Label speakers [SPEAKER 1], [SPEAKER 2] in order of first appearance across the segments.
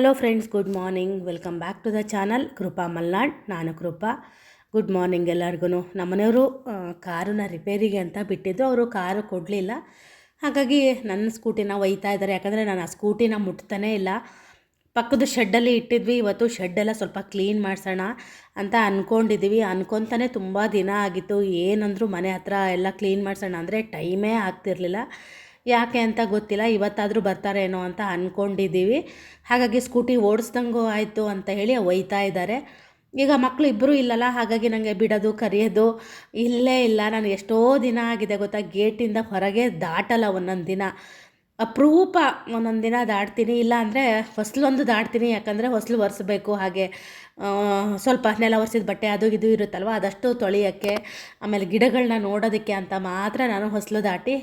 [SPEAKER 1] Hello friends good morning welcome back to the channel Krupa Malnad ನಾನು Krupa good morning ಎಲ್ಲರಿಗೂ ನಮ್ಮನೆಯವರು ಕಾರನ್ನ ರಿಪೇರಿಗೆ ಅಂತ ಬಿಟ್ಟಿದ್ದು, ಅವರು ಕಾರು ಕೊಡಲಿಲ್ಲ. ಹಾಗಾಗಿ ನನ್ನ ಸ್ಕೂಟಿನ ಒಯ್ತಾ ಇದ್ದಾರೆ. ಯಾಕಂದರೆ ನಾನು ಆ ಸ್ಕೂಟಿನ ಮುಟ್ತಾನೇ ಇಲ್ಲ. ಪಕ್ಕದ ಶೆಡ್ಡಲ್ಲಿ ಇಟ್ಟಿದ್ವಿ. ಇವತ್ತು ಶೆಡ್ಡೆಲ್ಲ ಸ್ವಲ್ಪ ಕ್ಲೀನ್ ಮಾಡಿಸೋಣ ಅಂತ ಅಂದ್ಕೊಂಡಿದ್ದೀವಿ ಅನ್ಕೊತಾನೆ ತುಂಬ ದಿನ ಆಗಿತ್ತು. ಏನಂದರೂ ಮನೆ ಹತ್ರ ಎಲ್ಲ ಕ್ಲೀನ್ ಮಾಡಿಸೋಣ ಅಂದರೆ ಟೈಮೇ ಆಗ್ತಿರ್ಲಿಲ್ಲ. ಯಾಕೆ ಅಂತ ಗೊತ್ತಿಲ್ಲ, ಇವತ್ತಾದರೂ ಬರ್ತಾರೇನೋ ಅಂತ ಅಂದ್ಕೊಂಡಿದ್ದೀವಿ ಹಾಗಾಗಿ ಸ್ಕೂಟಿ ಓಡಿಸ್ದಂಗೂ ಆಯಿತು ಅಂತ ಹೇಳಿ ಒಯ್ತಾ ಇದ್ದಾರೆ. ಈಗ ಮಕ್ಕಳು ಇಬ್ಬರೂ ಇಲ್ಲಲ್ಲ, ಹಾಗಾಗಿ ನನಗೆ ಬಿಡೋದು, ಕರೆಯೋದು ಇಲ್ಲೇ ಇಲ್ಲ. ನಾನು ಎಷ್ಟೋ ದಿನ ಆಗಿದೆ ಗೊತ್ತಾ, ಗೇಟಿಂದ ಹೊರಗೆ ದಾಟಲ್ಲ ಒಂದೊಂದು ದಿನ. ಅಪರೂಪ ಒಂದೊಂದು ದಿನ ದಾಡ್ತೀನಿ ಇಲ್ಲ ಅಂದರೆ ಹೊಸ್ಲೊಂದು ದಾಡ್ತೀನಿ ಯಾಕಂದರೆ ಹೊಸಲು ಒರೆಸ್ಬೇಕು ಹಾಗೆ. ಸ್ವಲ್ಪ ನೆಲ ಒರೆಸಿದ ಬಟ್ಟೆ ಅದು ಇದು ಇರುತ್ತಲ್ವ, ಅದಷ್ಟು ತೊಳೆಯೋಕ್ಕೆ, ಆಮೇಲೆ ಗಿಡಗಳನ್ನ ನೋಡೋದಕ್ಕೆ ಅಂತ ಮಾತ್ರ ನಾನು ಹೊಸಲು ದಾಟಿ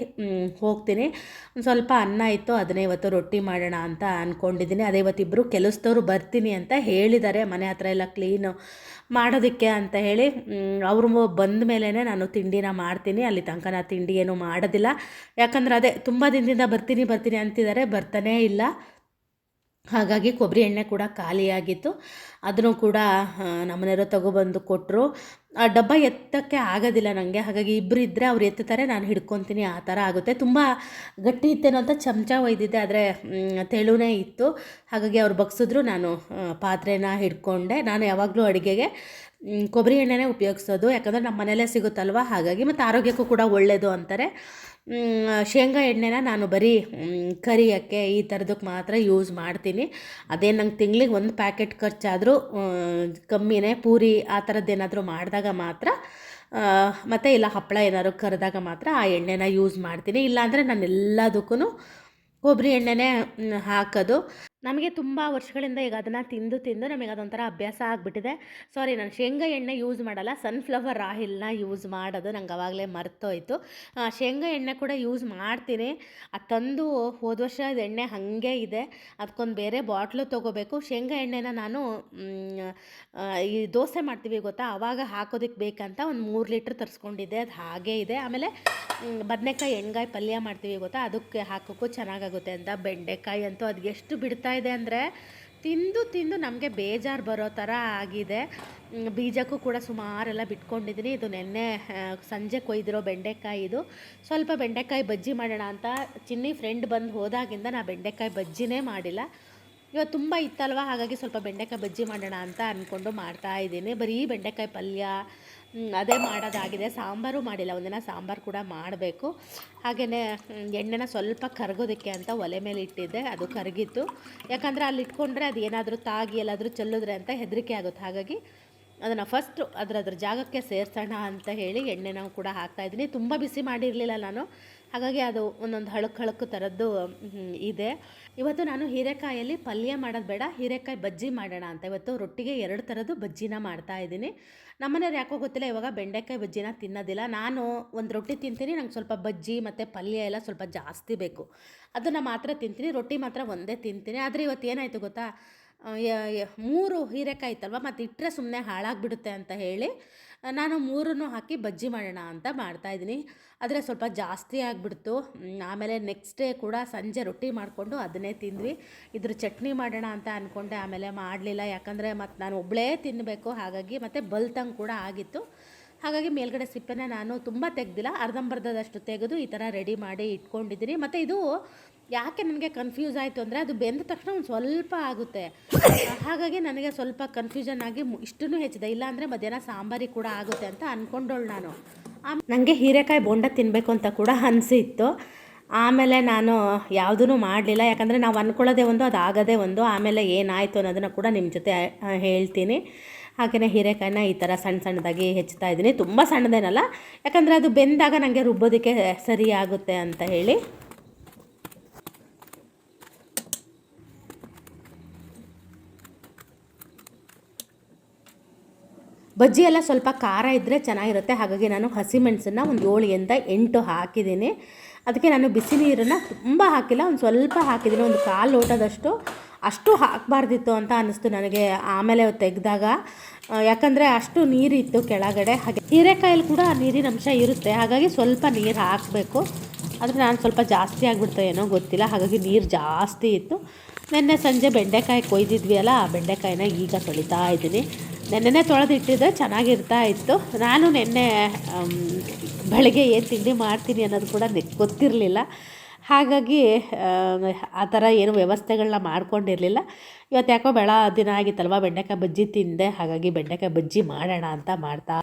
[SPEAKER 1] ಹೋಗ್ತೀನಿ. ಒಂದು ಸ್ವಲ್ಪ ಅನ್ನ ಇತ್ತು, ಅದನ್ನೇ ಇವತ್ತು ರೊಟ್ಟಿ ಮಾಡೋಣ ಅಂತ ಅಂದ್ಕೊಂಡಿದ್ದೀನಿ ಅದೇ ಇವತ್ತಿಬ್ಬರು ಕೆಲಸದವ್ರು ಬರ್ತೀನಿ ಅಂತ ಹೇಳಿದ್ದಾರೆ. ಮನೆ ಹತ್ರ ಎಲ್ಲ ಕ್ಲೀನು ಮಾಡೋದಕ್ಕೆ ಅಂತ ಹೇಳಿ ಅವರು ಬಂದ ಮೇಲೇ ನಾನು ತಿಂಡಿನ ಮಾಡ್ತೀನಿ. ಅಲ್ಲಿ ತನಕ ನಾನು ತಿಂಡಿ ಏನು ಮಾಡೋದಿಲ್ಲ. ಯಾಕಂದ್ರೆ ಅದೇ ತುಂಬ ದಿನದಿಂದ ಬರ್ತೀನಿ ಬರ್ತೀನಿ ಅಂತಿದ್ದಾರೆ, ಬರ್ತಾನೇ ಇಲ್ಲ. ಹಾಗಾಗಿ ಕೊಬ್ಬರಿ ಎಣ್ಣೆ ಕೂಡ ಖಾಲಿಯಾಗಿತ್ತು. ಅದನ್ನು ಕೂಡ ನಮ್ಮನೆಯವರು ತಗೊಬಂದು ಕೊಟ್ಟರು ಆ, ಡಬ್ಬ ಎತ್ತಕ್ಕೆ ಆಗೋದಿಲ್ಲ ನನಗೆ ಹಾಗಾಗಿ ಇಬ್ಬರು ಇದ್ದರೆ ಅವ್ರು ಎತ್ತುತ್ತಾರೆ ನಾನು ಹಿಡ್ಕೊತೀನಿ, ಆ ಥರ ಆಗುತ್ತೆ. ತುಂಬ ಗಟ್ಟಿ ಇತ್ತೇನೋ ಅಂತ ಚಮಚ ಒಯ್ದಿದ್ದೆ, ಆದರೆ ತೆಳುನೇ ಇತ್ತು. ಹಾಗಾಗಿ ಅವ್ರು ಬಗ್ಸಿದ್ರು, ನಾನು ಪಾತ್ರೆನ ಹಿಡ್ಕೊಂಡೆ. ನಾನು ಯಾವಾಗಲೂ ಅಡುಗೆಗೆ ಕೊಬ್ಬರಿ ಎಣ್ಣೆನೇ ಉಪಯೋಗಿಸೋದು, ಯಾಕಂದರೆ ನಮ್ಮ ಮನೆಯಲ್ಲೇ ಸಿಗುತ್ತಲ್ವ? ಹಾಗಾಗಿ ಮತ್ತು ಆರೋಗ್ಯಕ್ಕೂ ಕೂಡ ಒಳ್ಳೆಯದು ಅಂತಾರೆ. ಶೇಂಗಾ ಎಣ್ಣೆನ ನಾನು ಬರೀ ಕರಿಯೋಕ್ಕೆ ಈ ಥರದಕ್ಕೆ ಮಾತ್ರ ಯೂಸ್ ಮಾಡ್ತೀನಿ. ಅದೇ ನಂಗೆ ತಿಂಗ್ಳಿಗೆ ಒಂದು ಪ್ಯಾಕೆಟ್ ಖರ್ಚಾದರೂ ಕಮ್ಮಿನೇ ಪೂರಿ ಆ ಥರದ್ದೇನಾದರೂ ಮಾಡಿದಾಗ ಮಾತ್ರ ಮತ್ತು ಇಲ್ಲ ಹಪ್ಪಳ ಏನಾದ್ರು ಕರೆದಾಗ ಮಾತ್ರ ಆ ಎಣ್ಣೆನ ಯೂಸ್ ಮಾಡ್ತೀನಿ. ಇಲ್ಲಾಂದರೆ ನಾನು ಎಲ್ಲದಕ್ಕೂ ಕೊಬ್ಬರಿ ಎಣ್ಣೆನೇ ಹಾಕೋದು. ನಮಗೆ ತುಂಬ ವರ್ಷಗಳಿಂದ ಈಗ ಅದನ್ನು ತಿಂದು ತಿಂದು ನಮಗೆ ಅದೊಂಥರ ಅಭ್ಯಾಸ ಆಗಿಬಿಟ್ಟಿದೆ. ಸಾರಿ ನಾನು ಶೇಂಗಾ ಎಣ್ಣೆ ಯೂಸ್ ಮಾಡಲ್ಲ. ಸನ್ಫ್ಲವರ್ ಆಯಿಲ್ನ ಯೂಸ್ ಮಾಡೋದು ನಂಗೆ ಅವಾಗಲೇ ಮರ್ತೋಯ್ತು. ಶೇಂಗಾ ಎಣ್ಣೆ ಕೂಡ ಯೂಸ್ ಮಾಡ್ತೀನಿ. ಅದು ತಂದು ಹೋದ ವರ್ಷ ಎಣ್ಣೆ ಹಾಗೆ ಇದೆ. ಅದಕ್ಕೊಂದು ಬೇರೆ ಬಾಟ್ಲು ತೊಗೋಬೇಕು. ಶೇಂಗಾ ಎಣ್ಣೆನ ನಾನು ಈ ದೋಸೆ ಮಾಡ್ತೀವಿ ಗೊತ್ತಾ? ಆವಾಗ ಹಾಕೋದಕ್ಕೆ ಬೇಕಂತ ಒಂದು ಮೂರು ಲೀಟ್ರ್ ತರಿಸ್ಕೊಂಡಿದ್ದೆ. ಅದು ಹಾಗೇ ಇದೆ. ಆಮೇಲೆ ಬದನೆಕಾಯಿ, ಎಣ್ಗಾಯಿ ಪಲ್ಯ ಮಾಡ್ತೀವಿ ಗೊತ್ತಾ? ಅದಕ್ಕೆ ಹಾಕೋಕ್ಕೂ ಚೆನ್ನಾಗಾಗುತ್ತೆ ಅಂತ. ಬೆಂಡೆಕಾಯಿ ಅಂತೂ ಅದು ಎಷ್ಟು ಬಿಡ್ತಾ ಇದೆ ಅಂದರೆ ತಿಂದು ತಿಂದು ನಮಗೆ ಬೇಜಾರು ಬರೋ ಥರ ಆಗಿದೆ. ಬೀಜಕ್ಕೂ ಕೂಡ ಸುಮಾರೆಲ್ಲ ಬಿಟ್ಕೊಂಡಿದ್ದೀನಿ ಇದು ನೆನ್ನೆ ಸಂಜೆ ಕೊಯ್ದಿರೋ ಬೆಂಡೆಕಾಯಿ ಇದು. ಸ್ವಲ್ಪ ಬೆಂಡೆಕಾಯಿ ಬಜ್ಜಿ ಮಾಡೋಣ ಅಂತ ಚಿನ್ನಿ ಫ್ರೆಂಡ್ ಬಂದು ಹೋದಾಗಿಂದ ನಾ ಬೆಂಡೆಕಾಯಿ ಬಜ್ಜಿನೇ ಮಾಡಿಲ್ಲ. ಇವತ್ತು ತುಂಬ ಇತ್ತಲ್ವ? ಹಾಗಾಗಿ ಸ್ವಲ್ಪ ಬೆಂಡೆಕಾಯಿ ಬಜ್ಜಿ ಮಾಡೋಣ ಅಂತ ಅಂದ್ಕೊಂಡು ಮಾಡ್ತಾ ಇದ್ದೀನಿ. ಬರೀ ಬೆಂಡೆಕಾಯಿ ಪಲ್ಯ ಅದೇ ಮಾಡೋದಾಗಿದೆ. ಸಾಂಬಾರು ಮಾಡಿಲ್ಲ. ಒಂದಿನ ಸಾಂಬಾರು ಕೂಡ ಮಾಡಬೇಕು. ಹಾಗೆಯೇ ಎಣ್ಣೆನ ಸ್ವಲ್ಪ ಕರಗೋದಕ್ಕೆ ಅಂತ ಒಲೆ ಮೇಲೆ ಇಟ್ಟಿದ್ದೆ. ಅದು ಕರಗಿತ್ತು. ಯಾಕಂದರೆ ಅಲ್ಲಿ ಇಟ್ಕೊಂಡ್ರೆ ಅದು ಏನಾದರೂ ತಾಗಿ ಎಲ್ಲಾದರೂ ಚೆಲ್ಲಿದ್ರೆ ಅಂತ ಹೆದರಿಕೆ ಆಗುತ್ತೆ. ಹಾಗಾಗಿ ಅದನ್ನು ಫಸ್ಟು ಅದರದ್ರ ಅದ್ರ ಜಾಗಕ್ಕೆ ಸೇರಿಸೋಣ ಅಂತ ಹೇಳಿ ಎಣ್ಣೆನ ಕೂಡ ಹಾಕ್ತಾಯಿದ್ದೀನಿ ತುಂಬ ಬಿಸಿ ಮಾಡಿರಲಿಲ್ಲ ನಾನು. ಹಾಗಾಗಿ ಅದು ಒಂದೊಂದು ಹಳಕ್ ಹಳಕು ಥರದ್ದು ಇದೆ. ಇವತ್ತು ನಾನು ಹೀರೆಕಾಯಲ್ಲಿ ಪಲ್ಯ ಮಾಡೋದು ಬೇಡ, ಹೀರೆಕಾಯಿ ಬಜ್ಜಿ ಮಾಡೋಣ ಅಂತ. ಇವತ್ತು ರೊಟ್ಟಿಗೆ ಎರಡು ಥರದ್ದು ಬಜ್ಜಿನ ಮಾಡ್ತಾ ಇದ್ದೀನಿ. ನಮ್ಮನೇರು ಯಾಕೋ ಗೊತ್ತಿಲ್ಲ, ಇವಾಗ ಬೆಂಡೆಕಾಯಿ ಬಜ್ಜಿನ ತಿನ್ನೋದಿಲ್ಲ. ನಾನು ಒಂದು ರೊಟ್ಟಿ ತಿಂತೀನಿ, ನಂಗೆ ಸ್ವಲ್ಪ ಬಜ್ಜಿ ಮತ್ತು ಪಲ್ಯ ಎಲ್ಲ ಸ್ವಲ್ಪ ಜಾಸ್ತಿ ಬೇಕು. ಅದನ್ನು ಮಾತ್ರ ತಿಂತೀನಿ, ರೊಟ್ಟಿ ಮಾತ್ರ ಒಂದೇ ತಿಂತೀನಿ. ಆದರೆ ಇವತ್ತು ಏನಾಯಿತು ಗೊತ್ತಾ? ಮೂರು ಹೀರೆಕಾಯಿ ಇತ್ತಲ್ವ? ಮತ್ತು ಇಟ್ಟರೆ ಸುಮ್ಮನೆ ಹಾಳಾಗಿಬಿಡುತ್ತೆ ಅಂತ ಹೇಳಿ ನಾನು ಮೂರನ್ನು ಹಾಕಿ ಬಜ್ಜಿ ಮಾಡೋಣ ಅಂತ ಮಾಡ್ತಾಯಿದ್ದೀನಿ ಆದರೆ ಸ್ವಲ್ಪ ಜಾಸ್ತಿ ಆಗಿಬಿಡ್ತು. ಆಮೇಲೆ ನೆಕ್ಸ್ಟ್ ಡೇ ಕೂಡ ಸಂಜೆ ರೊಟ್ಟಿ ಮಾಡಿಕೊಂಡು ಅದನ್ನೇ ತಿಂದ್ವಿ. ಇದ್ರ ಚಟ್ನಿ ಮಾಡೋಣ ಅಂತ ಅಂದ್ಕೊಂಡೆ ಆಮೇಲೆ ಮಾಡಲಿಲ್ಲ. ಯಾಕಂದರೆ ಮತ್ತು ನಾನು ಒಬ್ಬಳೇ ತಿನ್ನಬೇಕು ಹಾಗಾಗಿ ಮತ್ತು ಬಲ್ತಂಗೆ ಕೂಡ ಆಗಿತ್ತು. ಹಾಗಾಗಿ ಮೇಲ್ಗಡೆ ಸಿಪ್ಪೆನ ನಾನು ತುಂಬ ತೆಗ್ದಿಲ್ಲ. ಅರ್ಧಂಬರ್ಧದಷ್ಟು ತೆಗೆದು ಈ ಥರ ರೆಡಿ ಮಾಡಿ ಇಟ್ಕೊಂಡಿದ್ದೀನಿ. ಮತ್ತು ಇದು ಯಾಕೆ ನನಗೆ ಕನ್ಫ್ಯೂಸ್ ಆಯಿತು ಅಂದರೆ ಅದು ಬೆಂದ ತಕ್ಷಣ ಒಂದು ಸ್ವಲ್ಪ ಆಗುತ್ತೆ. ಹಾಗಾಗಿ ನನಗೆ ಸ್ವಲ್ಪ ಕನ್ಫ್ಯೂಷನ್ ಆಗಿ ಇಷ್ಟೂ ಹೆಚ್ಚಿದೆ. ಇಲ್ಲಾಂದರೆ ಮಧ್ಯಾಹ್ನ ಸಾಂಬಾರಿ ಕೂಡ ಆಗುತ್ತೆ ಅಂತ ಅಂದ್ಕೊಂಡೋಳು ನಾನು. ನನಗೆ ಹೀರೆಕಾಯಿ ಬೋಂಡ ತಿನ್ನಬೇಕು ಅಂತ ಕೂಡ ಅನಿಸಿತ್ತು. ಆಮೇಲೆ ನಾನು ಯಾವುದೂ ಮಾಡಲಿಲ್ಲ. ಯಾಕಂದರೆ ನಾವು ಅಂದ್ಕೊಳ್ಳೋದೇ ಒಂದು ಅದು ಆಗೋದೇ ಒಂದು. ಆಮೇಲೆ ಏನಾಯಿತು ಅನ್ನೋದನ್ನು ಕೂಡ ನಿಮ್ಮ ಜೊತೆ ಹೇಳ್ತೀನಿ. ಹಾಗೆಯೇ ಹೀರೆಕಾಯಿನ ಈ ಥರ ಸಣ್ಣ ಸಣ್ಣದಾಗಿ ಹೆಚ್ಚುತ್ತಾ ಇದ್ದೀನಿ. ತುಂಬ ಸಣ್ಣದೇನಲ್ಲ, ಯಾಕಂದರೆ ಅದು ಬೆಂದಾಗ ನನಗೆ ರುಬ್ಬೋದಕ್ಕೆ ಸರಿ ಆಗುತ್ತೆ ಅಂತ ಹೇಳಿ. ಬಜ್ಜಿ ಎಲ್ಲ ಸ್ವಲ್ಪ ಖಾರ ಇದ್ದರೆ ಚೆನ್ನಾಗಿರುತ್ತೆ. ಹಾಗಾಗಿ ನಾನು ಹಸಿಮೆಣಸನ್ನು ಒಂದು ಏಳಿಯಿಂದ ಎಂಟು ಹಾಕಿದ್ದೀನಿ. ಅದಕ್ಕೆ ನಾನು ಬಿಸಿ ನೀರನ್ನು ತುಂಬ ಹಾಕಿಲ್ಲ, ಒಂದು ಸ್ವಲ್ಪ ಹಾಕಿದ್ದೀನಿ. ಒಂದು ಕಾಲು ಲೋಟದಷ್ಟು ಅಷ್ಟು ಹಾಕಬಾರ್ದಿತ್ತು ಅಂತ ಅನ್ನಿಸ್ತು ನನಗೆ. ಆಮೇಲೆ ತೆಗೆದಾಗ ಯಾಕಂದರೆ ಅಷ್ಟು ನೀರಿತ್ತು ಕೆಳಗಡೆ. ಹಾಗೆ ಹೀರೆಕಾಯಲ್ಲಿ ಕೂಡ ನೀರಿನ ಅಂಶ ಇರುತ್ತೆ. ಹಾಗಾಗಿ ಸ್ವಲ್ಪ ನೀರು ಹಾಕಬೇಕು. ಆದರೆ ನಾನು ಸ್ವಲ್ಪ ಜಾಸ್ತಿ ಆಗಿಬಿಡ್ತು ಏನೋ ಗೊತ್ತಿಲ್ಲ. ಹಾಗಾಗಿ ನೀರು ಜಾಸ್ತಿ ಇತ್ತು. ನಿನ್ನೆ ಸಂಜೆ ಬೆಂಡೆಕಾಯಿ ಕೊಯ್ದಿದ್ವಿ ಅಲ್ಲ ಆ ಬೆಂಡೆಕಾಯಿನ ಈಗ ತೊಳಿತಾ ಇದ್ದೀನಿ. ನೆನ್ನೆನೇ ತೊಳೆದಿಟ್ಟಿದ್ರೆ ಚೆನ್ನಾಗಿರ್ತಾ ಇತ್ತು. ನಾನು ನಿನ್ನೆ ಬೆಳಗ್ಗೆ ಏನು ತಿಂಡಿ ಮಾಡ್ತೀನಿ ಅನ್ನೋದು ಕೂಡ ಗೊತ್ತಿರಲಿಲ್ಲ. ಹಾಗಾಗಿ ಆ, ಥರ ಏನು ವ್ಯವಸ್ಥೆಗಳನ್ನ ಮಾಡ್ಕೊಂಡಿರಲಿಲ್ಲ. ಇವತ್ತು ಯಾಕೋ ಬೆಳ ದಿನ ಆಗಿತ್ತಲ್ವ ಬೆಂಡೆಕಾಯಿ ಬಜ್ಜಿ ತಿಂದೆ ಹಾಗಾಗಿ ಬೆಂಡೆಕಾಯಿ ಬಜ್ಜಿ ಮಾಡೋಣ ಅಂತ ಮಾಡ್ತಾ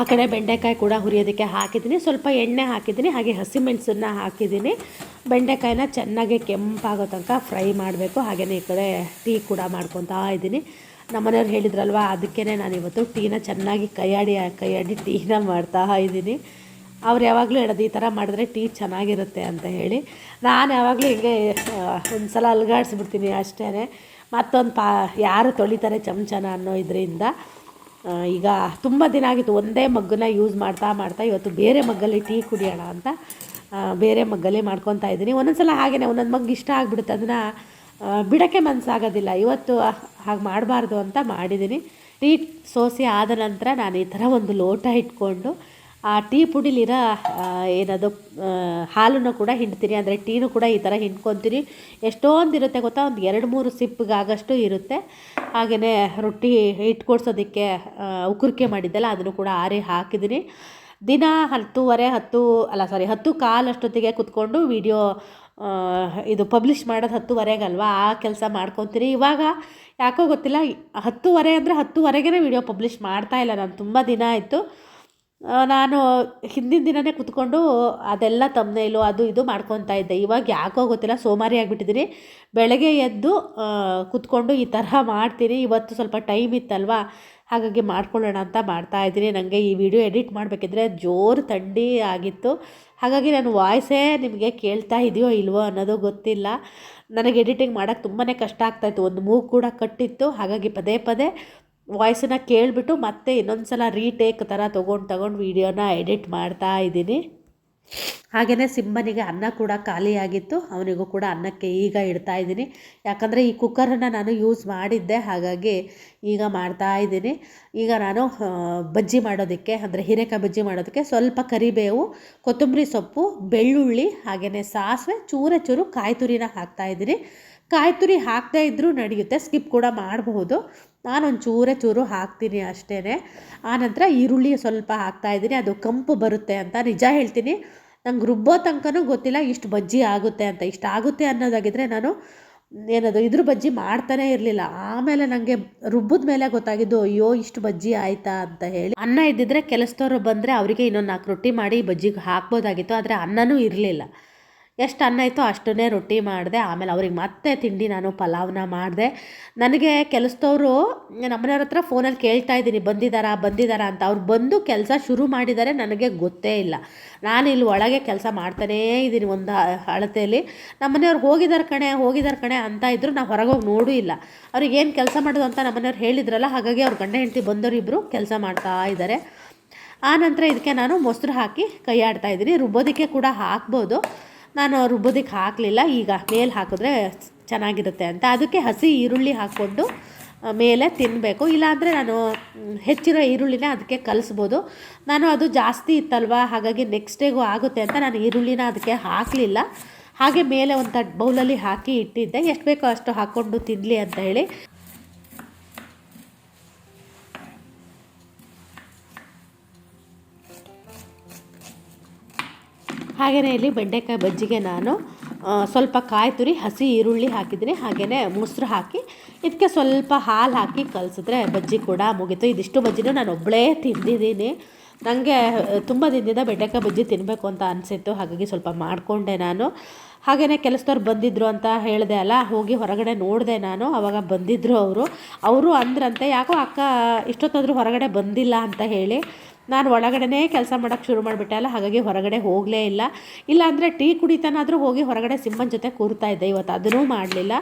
[SPEAKER 1] ಆ ಕಡೆ ಬೆಂಡೆಕಾಯಿ ಕೂಡ ಹುರಿಯೋದಕ್ಕೆ ಹಾಕಿದ್ದೀನಿ. ಸ್ವಲ್ಪ ಎಣ್ಣೆ ಹಾಕಿದ್ದೀನಿ. ಹಾಗೆ ಹಸಿಮೆಣಸನ್ನ ಹಾಕಿದ್ದೀನಿ. ಬೆಂಡೆಕಾಯಿನ ಚೆನ್ನಾಗಿ ಕೆಂಪಾಗೋ ತನಕ ಫ್ರೈ ಮಾಡಬೇಕು. ಹಾಗೆಯೇ ಈ ಕಡೆ ಟೀ ಕೂಡ ಮಾಡ್ಕೊತಾ ಇದ್ದೀನಿ. ನಮ್ಮನೆಯವ್ರು ಹೇಳಿದ್ರಲ್ವ ಅದಕ್ಕೇ ನಾನು ಇವತ್ತು ಟೀನ ಚೆನ್ನಾಗಿ ಕೈಯಾಡಿ ಕೈಯಾಡಿ ಟೀನ ಮಾಡ್ತಾ ಇದ್ದೀನಿ. ಅವ್ರು ಯಾವಾಗಲೂ ಹೇಳೋದು, ಈ ಥರ ಮಾಡಿದ್ರೆ ಟೀ ಚೆನ್ನಾಗಿರುತ್ತೆ ಅಂತ ಹೇಳಿ. ನಾನು ಯಾವಾಗಲೂ ಹಿಂಗೆ ಒಂದು ಸಲ ಅಲ್ಗಾಡಿಸ್ಬಿಡ್ತೀನಿ ಅಷ್ಟೇ ಮತ್ತೊಂದು ಪಾ, ಯಾರು ತೊಳಿತಾರೆ ಚಮಚನ ಅನ್ನೋ ಇದರಿಂದ ಈಗ ತುಂಬ ದಿನ ಆಗಿತ್ತು. ಒಂದೇ ಮಗ್ಗನ್ನ ಯೂಸ್ ಮಾಡ್ತಾ ಮಾಡ್ತಾ ಇವತ್ತು ಬೇರೆ ಮಗ್ಗಲ್ಲಿ ಟೀ ಕುಡಿಯೋಣ ಅಂತ ಬೇರೆ ಮಗ್ಗಲ್ಲಿ ಮಾಡ್ಕೊತಾ ಇದ್ದೀನಿ. ಒಂದೊಂದು ಸಲ ಹಾಗೆಯೇ ಒಂದೊಂದು ಮಗ್ಗು ಇಷ್ಟ ಆಗಿಬಿಡುತ್ತೆ. ಅದನ್ನು ಬಿಡೋಕ್ಕೆ ಮನಸ್ಸಾಗೋದಿಲ್ಲ ಇವತ್ತು ಹಾಗೆ ಮಾಡಬಾರ್ದು ಅಂತ ಮಾಡಿದ್ದೀನಿ. ಟೀ ಸೋಸಿ ಆದ ನಂತರ ನಾನು ಈ ಥರ ಒಂದು ಲೋಟ ಇಟ್ಕೊಂಡು ಆ ಟೀ ಪುಡಿಲಿರೋ ಏನದು ಹಾಲನ್ನು ಕೂಡ ಹಿಂಡ್ತೀರಿ, ಅಂದರೆ ಟೀನು ಕೂಡ ಈ ಥರ ಹಿಂಡ್ಕೊತೀನಿ ಎಷ್ಟೊಂದು ಇರುತ್ತೆ ಗೊತ್ತಾ? ಒಂದು ಎರಡು ಮೂರು ಸಿಪ್ಪಿಗಾಗಷ್ಟು ಇರುತ್ತೆ. ಹಾಗೆಯೇ ರೊಟ್ಟಿ ಇಟ್ಕೊಡ್ಸೋದಕ್ಕೆ ಉಕ್ಕುರಿಕೆ ಮಾಡಿದ್ದೆಲ್ಲ ಅದನ್ನು ಕೂಡ ಆರಿ ಹಾಕಿದ್ದೀನಿ ದಿನ ಹತ್ತೂವರೆ, ಹತ್ತು, ಅಲ್ಲ ಸಾರಿ ಹತ್ತು ಕಾಲಷ್ಟೊತ್ತಿಗೆ ಕುತ್ಕೊಂಡು ವಿಡಿಯೋ ಇದು ಪಬ್ಲಿಷ್ ಮಾಡೋದು ಹತ್ತುವರೆಗಲ್ವಾ? ಆ ಕೆಲಸ ಮಾಡ್ಕೊತೀನಿ ಇವಾಗ ಯಾಕೋ ಗೊತ್ತಿಲ್ಲ, ಹತ್ತುವರೆ ಅಂದರೆ ಹತ್ತುವರೆಗೇ ವಿಡಿಯೋ ಪಬ್ಲಿಷ್ ಮಾಡ್ತಾ ಇಲ್ಲ ನಾನು. ತುಂಬ ದಿನ ಆಯಿತು. ನಾನು ಹಿಂದಿನ ದಿನವೇ ಕುತ್ಕೊಂಡು ಅದೆಲ್ಲ ತಮ್ಮನೇಲು ಅದು ಇದು ಮಾಡ್ಕೊತಾ ಇದ್ದೆ. ಇವಾಗ ಯಾಕೋ ಗೊತ್ತಿಲ್ಲ, ಸೋಮಾರಿ ಆಗಿಬಿಟ್ಟಿದ್ದೀನಿ ಬೆಳಗ್ಗೆ ಎದ್ದು ಕುತ್ಕೊಂಡು ಈ ಥರ ಮಾಡ್ತೀನಿ. ಇವತ್ತು ಸ್ವಲ್ಪ ಟೈಮ್ ಇತ್ತಲ್ವಾ? ಹಾಗಾಗಿ ಮಾಡ್ಕೊಳ್ಳೋಣ ಅಂತ ಮಾಡ್ತಾ ಇದ್ದೀನಿ. ನನಗೆ ಈ ವಿಡಿಯೋ ಎಡಿಟ್ ಮಾಡಬೇಕಿದ್ರೆ ಜೋರು ಥಂಡಿ ಆಗಿತ್ತು. ಹಾಗಾಗಿ ನಾನು ವಾಯ್ಸೇ ನಿಮಗೆ ಕೇಳ್ತಾ ಇದೆಯೋ ಇಲ್ವೋ ಅನ್ನೋದು ಗೊತ್ತಿಲ್ಲ. ನನಗೆ ಎಡಿಟಿಂಗ್ ಮಾಡೋಕ್ಕೆ ತುಂಬಾ ಕಷ್ಟ ಆಗ್ತಾಯಿತ್ತು ಒಂದು ಮೂಗು ಕೂಡ ಕಟ್ಟಿತ್ತು. ಹಾಗಾಗಿ ಪದೇ ಪದೇ ವಾಯ್ಸನ್ನ ಕೇಳಿಬಿಟ್ಟು ಮತ್ತೆ ಇನ್ನೊಂದು ಸಲ ರೀಟೇಕ್ ಥರ ತೊಗೊಂಡು ತೊಗೊಂಡು ವೀಡಿಯೋನ ಎಡಿಟ್ ಮಾಡ್ತಾ ಇದ್ದೀನಿ. ಹಾಗೆಯೇ ಸಿಂಬನಿಗೆ ಅನ್ನ ಕೂಡ ಖಾಲಿಯಾಗಿತ್ತು ಅವನಿಗೂ ಕೂಡ ಅನ್ನಕ್ಕೆ ಈಗ ಇಡ್ತಾ ಇದ್ದೀನಿ. ಯಾಕಂದರೆ ಈ ಕುಕ್ಕರನ್ನು ನಾನು ಯೂಸ್ ಮಾಡಿದ್ದೆ, ಹಾಗಾಗಿ ಈಗ ಮಾಡ್ತಾ ಇದ್ದೀನಿ. ಈಗ ನಾನು ಬಜ್ಜಿ ಮಾಡೋದಕ್ಕೆ, ಅಂದರೆ ಹೀರೆಕಾಯಿ ಬಜ್ಜಿ ಮಾಡೋದಕ್ಕೆ ಸ್ವಲ್ಪ ಕರಿಬೇವು, ಕೊತ್ತಂಬರಿ ಸೊಪ್ಪು, ಬೆಳ್ಳುಳ್ಳಿ ಹಾಗೆಯೇ ಸಾಸಿವೆ ಚೂರ ಚೂರು ಕಾಯಿ ಹಾಕ್ತಾ ಇದ್ದೀನಿ. ಕಾಯಿ ತುರಿ ಹಾಕದೇ ಇದ್ದರೂ ನಡೆಯುತ್ತೆ ಸ್ಕಿಪ್ ಕೂಡ ಮಾಡಬಹುದು. ನಾನೊಂದು ಚೂರೆ ಚೂರು ಹಾಕ್ತೀನಿ ಅಷ್ಟೇ ಆನಂತರ ಈರುಳ್ಳಿ ಸ್ವಲ್ಪ ಹಾಕ್ತಾ ಇದ್ದೀನಿ. ಅದು ಕಂಪು ಬರುತ್ತೆ ಅಂತ ನಿಜ ಹೇಳ್ತೀನಿ. ನಂಗೆ ರುಬ್ಬೋ ತನಕನೂ ಗೊತ್ತಿಲ್ಲ ಇಷ್ಟು ಬಜ್ಜಿ ಆಗುತ್ತೆ ಅಂತ. ಇಷ್ಟು ಆಗುತ್ತೆ ಅನ್ನೋದಾಗಿದ್ದರೆ ನಾನು ಏನದು ಇದ್ರ ಬಜ್ಜಿ ಮಾಡ್ತಾನೆ ಇರಲಿಲ್ಲ. ಆಮೇಲೆ ನನಗೆ ರುಬ್ಬದ ಮೇಲೆ ಗೊತ್ತಾಗಿದ್ದು, ಅಯ್ಯೋ, ಇಷ್ಟು ಬಜ್ಜಿ ಆಯ್ತಾ? ಅಂತ ಹೇಳಿ. ಅನ್ನ ಇದ್ದಿದ್ರೆ ಕೆಲಸದವ್ರು ಬಂದರೆ ಅವರಿಗೆ ಇನ್ನೊಂದು ನಾಲ್ಕು ರೊಟ್ಟಿ ಮಾಡಿ ಬಜ್ಜಿಗೆ ಹಾಕ್ಬೋದಾಗಿತ್ತು. ಆದರೆ ಅನ್ನನೂ ಇರಲಿಲ್ಲ. ಎಷ್ಟು ಅನ್ನ ಇತ್ತೋ ಅಷ್ಟನ್ನೇ ರೊಟ್ಟಿ ಮಾಡಿದೆ. ಆಮೇಲೆ ಅವ್ರಿಗೆ ಮತ್ತೆ ತಿಂಡಿ ನಾನು ಪಲಾವ್ನ ಮಾಡಿದೆ. ನನಗೆ ಕೆಲಸದವರು, ನಮ್ಮನೆಯವ್ರ ಹತ್ರ ಫೋನಲ್ಲಿ ಕೇಳ್ತಾ ಇದ್ದೀನಿ ಬಂದಿದ್ದಾರಾ ಬಂದಿದ್ದಾರಾ ಅಂತ. ಅವ್ರು ಬಂದು ಕೆಲಸ ಶುರು ಮಾಡಿದ್ದಾರೆ ನನಗೆ ಗೊತ್ತೇ ಇಲ್ಲ. ನಾನು ಇಲ್ಲಿ ಒಳಗೆ ಕೆಲಸ ಮಾಡ್ತಾನೇ ಇದ್ದೀನಿ ಒಂದು ಅಳತೆಯಲ್ಲಿ ನಮ್ಮನೆಯವ್ರು ಹೋಗಿದ್ದಾರೆ ಕಣೆ ಹೋಗಿದ್ದಾರೆ ಕಣೆ ಅಂತ ಇದ್ರು ನಾವು ಹೊರಗೆ ಹೋಗಿ ನೋಡೂ ಇಲ್ಲ. ಅವ್ರಿಗೆ ಏನು ಕೆಲಸ ಮಾಡೋದು ಅಂತ ನಮ್ಮನೆಯವ್ರು ಹೇಳಿದ್ರಲ್ಲ, ಹಾಗಾಗಿ ಅವ್ರ ಗಂಡ ಹೆಂಡತಿ ಬಂದವರು ಇಬ್ಬರು ಕೆಲಸ ಮಾಡ್ತಾ ಇದ್ದಾರೆ ಆ ನಂತರ ಇದಕ್ಕೆ ನಾನು ಮೊಸರು ಹಾಕಿ ಕೈ ಇದ್ದೀನಿ. ರುಬ್ಬೋದಕ್ಕೆ ಕೂಡ ಹಾಕ್ಬೋದು. ನಾನು ರುಬ್ಬೋದಕ್ಕೆ ಹಾಕಲಿಲ್ಲ. ಈಗ ಮೇಲೆ ಹಾಕಿದ್ರೆ ಚೆನ್ನಾಗಿರುತ್ತೆ ಅಂತ. ಅದಕ್ಕೆ ಹಸಿ ಈರುಳ್ಳಿ ಹಾಕ್ಕೊಂಡು ಮೇಲೆ ತಿನ್ನಬೇಕು ಇಲ್ಲಾಂದರೆ ನಾನು ಹೆಚ್ಚಿರೋ ಈರುಳ್ಳಿನ ಅದಕ್ಕೆ ಕಲಿಸ್ಬೋದು. ನಾನು ಅದು ಜಾಸ್ತಿ ಇತ್ತಲ್ವ? ಹಾಗಾಗಿ ನೆಕ್ಸ್ಟ್ ಡೇಗೂ ಆಗುತ್ತೆ ಅಂತ ನಾನು ಈರುಳ್ಳಿನ ಅದಕ್ಕೆ ಹಾಕಲಿಲ್ಲ. ಹಾಗೆ ಮೇಲೆ ಒಂದು ತಟ್ ಬೌಲಲ್ಲಿ ಹಾಕಿ ಇಟ್ಟಿದ್ದೆ. ಎಷ್ಟು ಬೇಕೋ ಅಷ್ಟು ಹಾಕ್ಕೊಂಡು ತಿನ್ನಲಿ ಅಂತ ಹೇಳಿ. ಹಾಗೆಯೇ ಇಲ್ಲಿ ಬೆಂಡೆಕಾಯಿ ಬಜ್ಜಿಗೆ ನಾನು ಸ್ವಲ್ಪ ಕಾಯಿ ತುರಿ, ಹಸಿ ಈರುಳ್ಳಿ ಹಾಕಿದ್ದೀನಿ. ಹಾಗೆಯೇ ಮೊಸರು ಹಾಕಿ, ಇದಕ್ಕೆ ಸ್ವಲ್ಪ ಹಾಲು ಹಾಕಿ ಕಲಸಿದ್ರೆ ಬಜ್ಜಿ ಕೂಡ ಮುಗೀತು. ಇದಿಷ್ಟು ಬಜ್ಜಿನೂ ನಾನು ಒಬ್ಬಳೇ ತಿಂದಿದ್ದೀನಿ. ನನಗೆ ತುಂಬ ದಿನದಿಂದ ಬೆಂಡೆಕಾಯಿ ಬಜ್ಜಿ ತಿನ್ನಬೇಕು ಅಂತ ಅನಿಸಿತ್ತು. ಹಾಗಾಗಿ ಸ್ವಲ್ಪ ಮಾಡಿಕೊಂಡೆ ನಾನು. ಹಾಗೆಯೇ ಕೆಲಸದವ್ರು ಬಂದಿದ್ದರು ಅಂತ ಹೇಳಿದೆ ಅಲ್ಲ, ಹೋಗಿ ಹೊರಗಡೆ ನೋಡಿದೆ ನಾನು. ಆವಾಗ ಬಂದಿದ್ದರು ಅವರು. ಅವರು ಅಂದ್ರಂತೆ, ಯಾಕೋ ಅಕ್ಕ ಇಷ್ಟೊತ್ತಾದರೂ ಹೊರಗಡೆ ಬಂದಿಲ್ಲ ಅಂತ ಹೇಳಿ. ನಾನು ಒಳಗಡೆ ಕೆಲಸ ಮಾಡೋಕ್ಕೆ ಶುರು ಮಾಡಿಬಿಟ್ಟೆ ಅಲ್ಲ, ಹಾಗಾಗಿ ಹೊರಗಡೆ ಹೋಗಲೇ ಇಲ್ಲ. ಇಲ್ಲಾಂದರೆ ಟೀ ಕುಡಿತಾನಾದರೂ ಹೋಗಿ ಹೊರಗಡೆ ಸಿಂಹನ ಜೊತೆ ಕೂರ್ತಾ ಇದ್ದೆ, ಇವತ್ತು ಅದನ್ನೂ ಮಾಡಲಿಲ್ಲ.